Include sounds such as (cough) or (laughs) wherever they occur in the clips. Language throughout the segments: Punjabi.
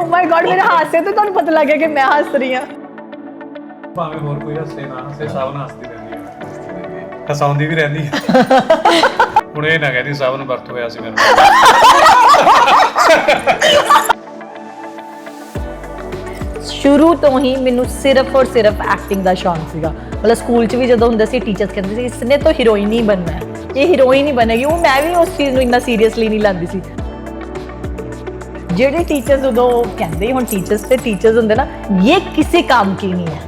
ਓ ਮਾਈ ਗॉड ਮੇਰੇ ਹਾਸੇ ਤੋਂ ਤੁਹਾਨੂੰ ਪਤਾ ਲੱਗ ਗਿਆ ਕਿ ਮੈਂ ਹੱਸ ਰਹੀ ਹਾਂ। ਭਾਵੇਂ ਹੋਰ ਕੋਈ ਹੱਸੇ ਨਾ ਹੱਸੇ ਸਭ ਨਾਲ ਹੱਸਦੀ ਰਹਿੰਦੀ ਹੈ ਹਸਾਉਂਦੀ ਵੀ ਰਹਿੰਦੀ ਹੈ ਹੁਣ ਇਹ ਨਾ ਕਹਿੰਦੀ ਸਭ ਨੂੰ ਵਰਤ ਹੋਇਆ ਸੀ ਮੇਰੇ ਨਾਲ। ਸ਼ੁਰੂ ਤੋਂ ਹੀ ਮੈਨੂੰ ਸਿਰਫ ਔਰ ਸਿਰਫ ਐਕਟਿੰਗ ਦਾ ਸ਼ੌਂਕ ਸੀਗਾ। ਮਤਲਬ ਸਕੂਲ 'ਚ ਵੀ ਜਦੋਂ ਹੁੰਦੇ ਸੀ ਟੀਚਰਸ ਕਹਿੰਦੇ ਸੀ ਇਸਨੇ ਤਾਂ ਹੀਰੋਇਨ ਹੀ ਬਣਨਾ ਹੈ। ਇਹ ਹੀਰੋਇਨ ਹੀ ਬਣੇਗੀ ਉਹ ਮੈਂ ਵੀ ਉਸ ਚੀਜ਼ ਨੂੰ ਇੰਨਾ ਸੀਰੀਅਸਲੀ ਨਹੀਂ ਲੈਂਦੀ ਸੀ। ਜਿਹੜੇ ਟੀਚਰਸ ਉਦੋਂ ਕਹਿੰਦੇ ਹੁਣ ਟੀਚਰਸ ਤੇ ਟੀਚਰਸ ਹੁੰਦੇ ਨਾ ਇਹ ਕਿਸੇ ਕੰਮ ਕੀ ਨਹੀਂ ਹੈ।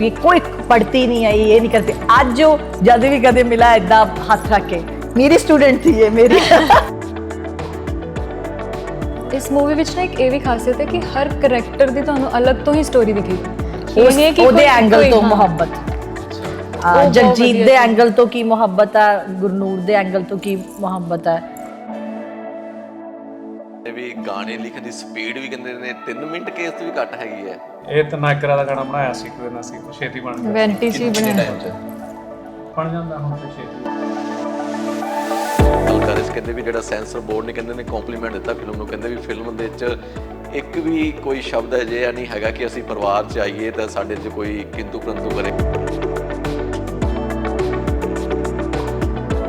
ਇਹ ਕੋਈ ਪੜਤੀ ਨਹੀਂ ਹੈ ਇਹ ਨਹੀਂ ਕਰਤੇ ਅੱਜ ਉਹ ਜਦ ਵੀ ਕਦੇ ਮਿਲਾ ਇਦਾਂ ਹੱਥ ਰੱਖ ਕੇ ਮੇਰੀ ਸਟੂਡੈਂਟ ਥੀ ਇਹ ਮੇਰੀ (laughs) ਇਸ ਮੂਵੀ ਵਿੱਚ ਨਾ ਇੱਕ ਇਹ ਵੀ ਖਾਸੀਅਤ ਹੈ ਕਿ ਹਰ ਕੈਰੈਕਟਰ ਦੀ ਤੁਹਾਨੂੰ ਅਲੱਗ ਤੋਂ ਹੀ ਸਟੋਰੀ ਉਸ ਇਹ ਨਹੀਂ ਕਿ ਉਹਦੇ ਐਂਗਲ ਤੋਂ। ਮੁਹੱਬਤ। ਆ, ਜਗਜੀਤ ਦੇ। ਐਂਗਲ ਤੋਂ ਕੀ ਮੁਹੱਬਤ ਹੈ ਗੁਰਨੂਰ ਦੇ ਐਂਗਲ ਤੋਂ ਕੀ ਮੁਹੱਬਤ ਇਹ ਵੀ ਗਾਣੇ ਲਿਖਣ ਦੀ ਸਪੀਡ ਵੀ ਕਹਿੰਦੇ ਨੇ 3 ਮਿੰਟ ਕੇਸ ਤੋਂ ਵੀ ਘੱਟ ਹੈਗੀ ਹੈ। ਇਹ ਤਾਂ ਨਾਇਕਰਾ ਦਾ ਗਾਣਾ ਬਣਾਇਆ ਸੀ ਕੋਈ ਨਾ ਸੀ ਛੇਤੀ ਬਣ ਗਿਆ। ਵੈਂਟੀ ਸੀ ਟਾਈਮ 'ਚ? ਬਣ ਜਾਂਦਾ ਹੁਣ ਤੇ ਛੇਤੀ। ਗੱਲ ਕਰ ਕਹਿੰਦੇ ਵੀ ਜਿਹੜਾ ਸੈਂਸਰ ਬੋਰਡ ਨੇ ਕਹਿੰਦੇ ਨੇ ਕੰਪਲੀਮੈਂਟ ਦਿੱਤਾ ਫਿਲਮ ਨੂੰ ਕਹਿੰਦੇ ਵੀ ਫਿਲਮ ਦੇ ਵਿੱਚ ਇੱਕ ਵੀ ਕੋਈ ਸ਼ਬਦ ਅਜਿਹਾ ਨਹੀਂ ਹੈਗਾ ਕਿ ਅਸੀਂ ਪਰਿਵਾਰ 'ਚ ਆਈਏ ਤਾਂ ਸਾਡੇ 'ਚ ਕੋਈ ਕਿੰਤੂ ਪਰੰਤੂ ਕਰੇ।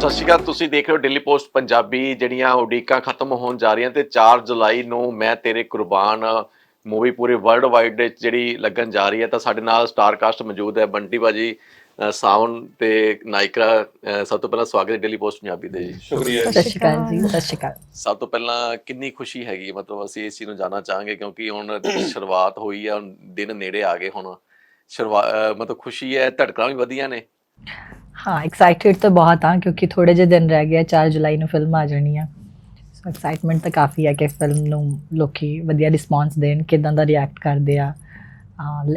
ਸਤਿ ਸ਼੍ਰੀ ਅਕਾਲ ਤੁਸੀਂ ਦੇਖ ਰਹੇ ਹੋ ਦਿੱਲੀ ਪੋਸਟ ਪੰਜਾਬੀ ਜਿਹੜੀਆਂ ਉਡੀਕਾਂ ਖਤਮ ਹੋਣ ਜਾ ਰਹੀਆਂ ਤੇ 4 ਜੁਲਾਈ ਨੂੰ ਮੈਂ ਤੇਰੇ ਕੁਰਬਾਨ ਮੂਵੀ ਪੂਰੇ ਵਰਲਡ ਵਾਈਡ ਜਿਹੜੀ ਲੱਗਣ ਜਾ ਰਹੀ ਹੈ ਤਾਂ ਸਾਡੇ ਨਾਲ ਸਟਾਰ ਕਾਸਟ ਮੌਜੂਦ ਹੈ ਬੰਟੀ ਬਾਜੀ ਸਾਵਨ ਤੇ ਨਾਇਕਾ ਸਭ ਤੋਂ ਪਹਿਲਾਂ ਸਵਾਗਤ ਹੈ ਦਿੱਲੀ ਪੋਸਟ ਪੰਜਾਬੀ ਦੇ ਜੀ। ਸ਼ੁਕਰੀਆ ਸਤਿ ਸ਼੍ਰੀ ਅਕਾਲ ਜੀ ਸਤਿ ਸ਼੍ਰੀ ਅਕਾਲ। ਸਭ ਤੋਂ ਪਹਿਲਾਂ ਕਿੰਨੀ ਖੁਸ਼ੀ ਹੈਗੀ ਹੈ? ਮਤਲਬ ਅਸੀਂ ਇਸ ਚੀਜ਼ ਨੂੰ ਜਾਨਣਾ ਚਾਹਾਂਗੇ ਕਿਉਂਕਿ ਹੁਣ ਸ਼ੁਰੂਆਤ ਹੋਈ ਆ ਹੁਣ ਦਿਨ ਨੇੜੇ ਆ ਗਏ ਹੁਣ। ਸ਼ੁਰੂਆਤ ਮਤਲਬ ਖੁਸ਼ੀ ਹੈ ਧੜਕਣਾਂ ਵੀ ਵਧੀਆਂ ਨੇ। ਹਾਂ ਐਕਸਾਈਟਿਡ ਤਾਂ ਬਹੁਤ ਹਾਂ ਕਿਉਂਕਿ ਥੋੜੇ ਜਿਹੇ ਦਿਨ ਰਹਿ ਗਏ 4 ਜੁਲਾਈ ਨੂੰ ਫਿਲਮ ਆ ਜਾਣੀ ਆ। ਸੋ ਐਕਸਾਈਟਮੈਂਟ ਤਾਂ ਕਾਫੀ ਹੈ ਕਿ ਫਿਲਮ ਨੂੰ ਲੋਕੀ ਵਧੀਆ ਰਿਸਪਾਂਸ ਦੇਣ, ਕਿਦਾਂ ਦਾ ਰਿਐਕਟ ਕਰਦੇ ਆ।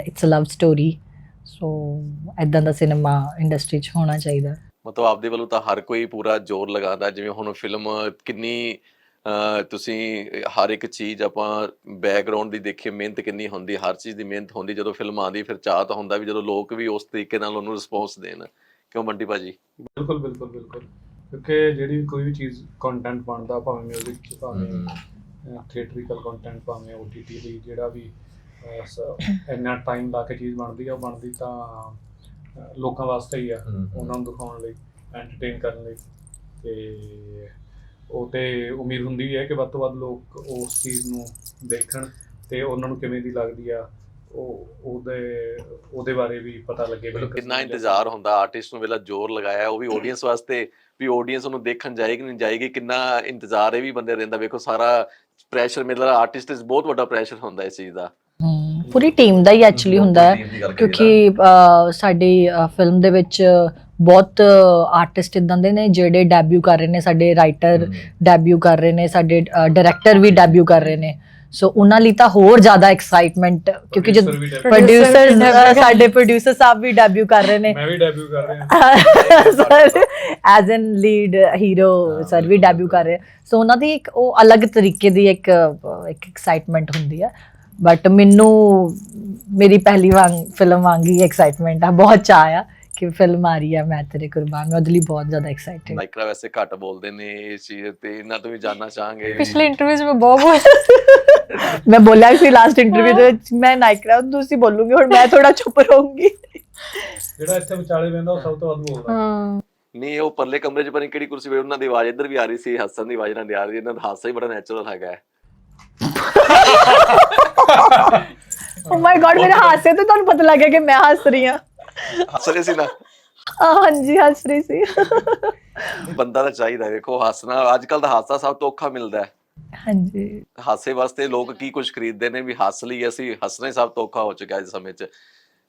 It's a love story so ਇਦਾਂ ਦਾ ਸਿਨੇਮਾ ਇੰਡਸਟਰੀ 'ਚ ਹੋਣਾ ਚਾਹੀਦਾ। ਮਤਲਬ ਆਪਦੇ ਵੱਲੋਂ ਤਾਂ ਹਰ ਕੋਈ ਪੂਰਾ ਜ਼ੋਰ ਲਗਾਉਂਦਾ, ਜਿਵੇਂ ਹੁਣ ਫਿਲਮ ਕਿੰਨੀ ਤੁਸੀਂ ਹਰ ਇੱਕ ਚੀਜ਼ ਆਪਾਂ ਬੈਕਗ੍ਰਾਉਂਡ ਦੀ ਦੇਖੀਏ ਮਿਹਨਤ ਕਿੰਨੀ ਹੁੰਦੀ ਹਰ ਚੀਜ਼ ਦੀ ਮਿਹਨਤ ਹੁੰਦੀ ਜਦੋਂ ਫਿਲਮ ਆਉਂਦੀ ਫਿਰ ਚਾਹ ਤਾਂ ਹੁੰਦਾ ਵੀ ਜਦੋਂ ਲੋਕ ਵੀ ਉਸ ਤਰੀਕੇ ਨਾਲ ਉਹਨੂੰ ਰਿਸਪੌਂਸ ਦੇਣ। ਕਿਉਂ ਬੰਟੀ ਭਾਜੀ? ਬਿਲਕੁਲ ਬਿਲਕੁਲ ਬਿਲਕੁਲ। ਕਿਉਂਕਿ ਜਿਹੜੀ ਕੋਈ ਵੀ ਚੀਜ਼ ਕੰਟੈਂਟ ਬਣਦਾ ਭਾਵੇਂ 뮤직 ਚ ਭਾਵੇਂ ਥੀਏਟਰੀਕਲ ਕੰਟੈਂਟ ਭਾਵੇਂ OTT ਲਈ ਜਿਹੜਾ ਵੀ ਇੰਨਾ ਟਾਈਮ ਲਾ ਕੇ ਚੀਜ਼ ਬਣਦੀ ਆ ਉਹ ਬਣਦੀ ਤਾਂ ਲੋਕਾਂ ਵਾਸਤੇ ਹੀ ਆ। ਉਹਨਾਂ ਨੂੰ ਦਿਖਾਉਣ ਲਈ ਐਂਟਰਟੇਨ ਕਰਨ ਲਈ। ਤੇ ਉਹ ਤੇ ਉਮੀਦ ਹੁੰਦੀ ਹੈ ਕਿ ਵੱਧ ਤੋਂ ਵੱਧ ਲੋਕ ਉਸ ਚੀਜ਼ ਨੂੰ ਦੇਖਣ ਤੇ ਉਹਨਾਂ ਨੂੰ ਕਿਵੇਂ ਦੀ ਲੱਗਦੀ ਆ ਉਹ ਉਹਦੇ ਉਹਦੇ ਬਾਰੇ ਵੀ ਪਤਾ ਲੱਗੇ ਵੀ ਕਿੰਨਾ ਇੰਤਜ਼ਾਰ ਹੁੰਦਾ ਆਰਟਿਸਟ ਨੂੰ ਵੇਲਾ ਜ਼ੋਰ ਲਗਾਇਆ ਉਹ ਵੀ ਆਡੀਅנס ਵਾਸਤੇ ਵੀ ਆਡੀਅנס ਉਹਨੂੰ ਦੇਖਣ ਜਾਏਗੀ ਨਹੀਂ ਜਾਏਗੀ ਕਿੰਨਾ ਇੰਤਜ਼ਾਰ ਇਹ ਵੀ ਬੰਦੇ ਰਹਿੰਦਾ ਵੇਖੋ ਸਾਰਾ ਪ੍ਰੈਸ਼ਰ ਮੇਰਾ ਆਰਟਿਸਟ ਇਸ ਬਹੁਤ ਵੱਡਾ ਪ੍ਰੈਸ਼ਰ ਹੁੰਦਾ ਇਸ ਚੀਜ਼ ਦਾ। ਪੂਰੀ ਟੀਮ ਦਾ ਹੀ ਐਕਚੁਅਲੀ ਹੁੰਦਾ ਹੈ ਕਿਉਂਕਿ ਸਾਡੀ ਫਿਲਮ ਦੇ ਵਿੱਚ ਬਹੁਤ ਆਰਟਿਸਟ ਇਦਾਂ ਦੇ ਨੇ ਜਿਹੜੇ ਡੈਬਿਊ ਕਰ ਰਹੇ ਨੇ ਸਾਡੇ ਰਾਈਟਰ ਡੈਬਿਊ ਕਰ ਰਹੇ ਨੇ ਸਾਡੇ ਡਾਇਰੈਕਟਰ ਵੀ ਡੈਬਿਊ ਕਰ ਰਹੇ ਨੇ। ਸੋ ਉਹਨਾਂ ਲਈ ਤਾਂ ਹੋਰ ਜ਼ਿਆਦਾ ਐਕਸਾਈਟਮੈਂਟ ਕਿਉਂਕਿ ਜਦ ਪ੍ਰੋਡਿਊਸਰ ਸਾਡੇ ਪ੍ਰੋਡਿਊਸਰ ਸਾਹਿਬ ਵੀ ਡੈਬਿਊ ਕਰ ਰਹੇ ਨੇ। ਮੈਂ ਵੀ ਡੈਬਿਊ ਕਰ ਰਿਹਾ। As an lead hero sir we debut ਕਰ ਰਹੇ। ਸੋ ਉਹਨਾਂ ਦੀ ਇੱਕ ਉਹ ਅਲੱਗ ਤਰੀਕੇ ਦੀ ਇੱਕ ਇੱਕ ਐਕਸਾਈਟਮੈਂਟ ਹੁੰਦੀ ਹੈ ਬਟ ਮੈਨੂੰ ਮੇਰੀ ਪਹਿਲੀ ਵਾਂਗ ਫਿਲਮ ਵਾਂਗੀ ਐਕਸਾਈਟਮੈਂਟ ਆ ਬਹੁਤ ਚਾਹ ਆ। ਕਿ ਫਿਲਮ ਆ ਰਹੀ ਹੈ ਮੈਂ ਤੇਰੇ ਕੁਰਬਾਨ ਮੈਂ ਉਹਦੇ ਲਈ ਬਹੁਤ ਜ਼ਿਆਦਾ ਐਕਸਾਈਟਿਡ ਲਾਈਕਰਾ ਵੈਸੇ ਘੱਟ ਬੋਲਦੇ ਨੇ ਇਸ ਚੀਜ਼ ਤੇ ਇਹਨਾਂ ਤੋਂ ਵੀ ਜਾਨਣਾ ਚਾਹਾਂਗੇ। ਪਿਛਲੇ ਇੰਟਰਵਿਊਜ਼ ਵਿੱਚ ਬਹੁਤ ਬਹੁਤ (laughs) ਮੈਂ ਬੋਲਿਆ ਸੀ ਲਾਸਟ ਇੰਟਰਵਿਊ ਦੇ ਵਿੱਚ ਮੈਂ ਨਾਇਕਰਾ ਤੁਸੀਂ ਬੋਲੂਗੀ ਹੁਣ ਮੈਂ ਥੋੜਾ ਚੁੱਪ ਰਹੂੰਗੀ। ਜਿਹੜਾ ਇੱਥੇ ਵਿਚਾਲੇ ਬੈਂਦਾ ਉਹ ਸਭ ਤੋਂ ਵੱਧ ਬੋਲਦਾ। ਹਾਂ। ਨਹੀਂ ਉਹ ਪਰਲੇ ਕਮਰੇ 'ਚ ਨਹੀਂ ਕਿਹੜੀ ਕੁਰਸੀ ਵੇ ਉਹਨਾਂ ਦੀ ਆਵਾਜ਼ ਇੱਧਰ ਵੀ ਆ ਰਹੀ ਸੀ ਹੱਸਣ ਦੀ ਆਵਾਜ਼ ਨਾਲ ਦੀ ਆ ਰਹੀ ਇਹਨਾਂ ਦਾ ਹਾਸਾ ਹੀ ਬੜਾ ਨੈਚੁਰਲ ਹੈਗਾ। ਓ ਮਾਈ ਗॉड ਮੇਰੇ ਹਾਸੇ ਤੋਂ ਤੁਹਾਨੂੰ ਪਤਾ ਲੱਗ ਗਿਆ ਕਿ ਮੈਂ ਹੱਸ ਰਹੀ ਹਾਂ। ਹੱਸ ਰਹੇ ਸੀ ਨਾ। ਆਹ, ਹਾਂਜੀ ਹੱਸ ਰਹੀ ਸੀ। ਬੰਦਾ ਤਾਂ ਚਾਹੀਦਾ ਵੇਖੋ ਹੱਸਣਾ ਅੱਜ ਕੱਲ ਦਾ ਹਾਸਾ ਸਭ ਤੋਂ ਔਖਾ ਮਿਲਦਾ ਹੈ। ਹਾਂਜੀ। ਹਾਸੇ ਵਾਸਤੇ ਲੋਕ ਕੀ ਕੁਝ ਖਰੀਦਦੇ ਨੇ ਵੀ ਹੱਸ ਲਈ ਅਸੀਂ ਹੱਸਣਾ ਹੀ ਸਭ ਤੋਂ ਔਖਾ ਹੋ ਚੁੱਕਾ ਇਸ ਸਮੇਂ 'ਚ।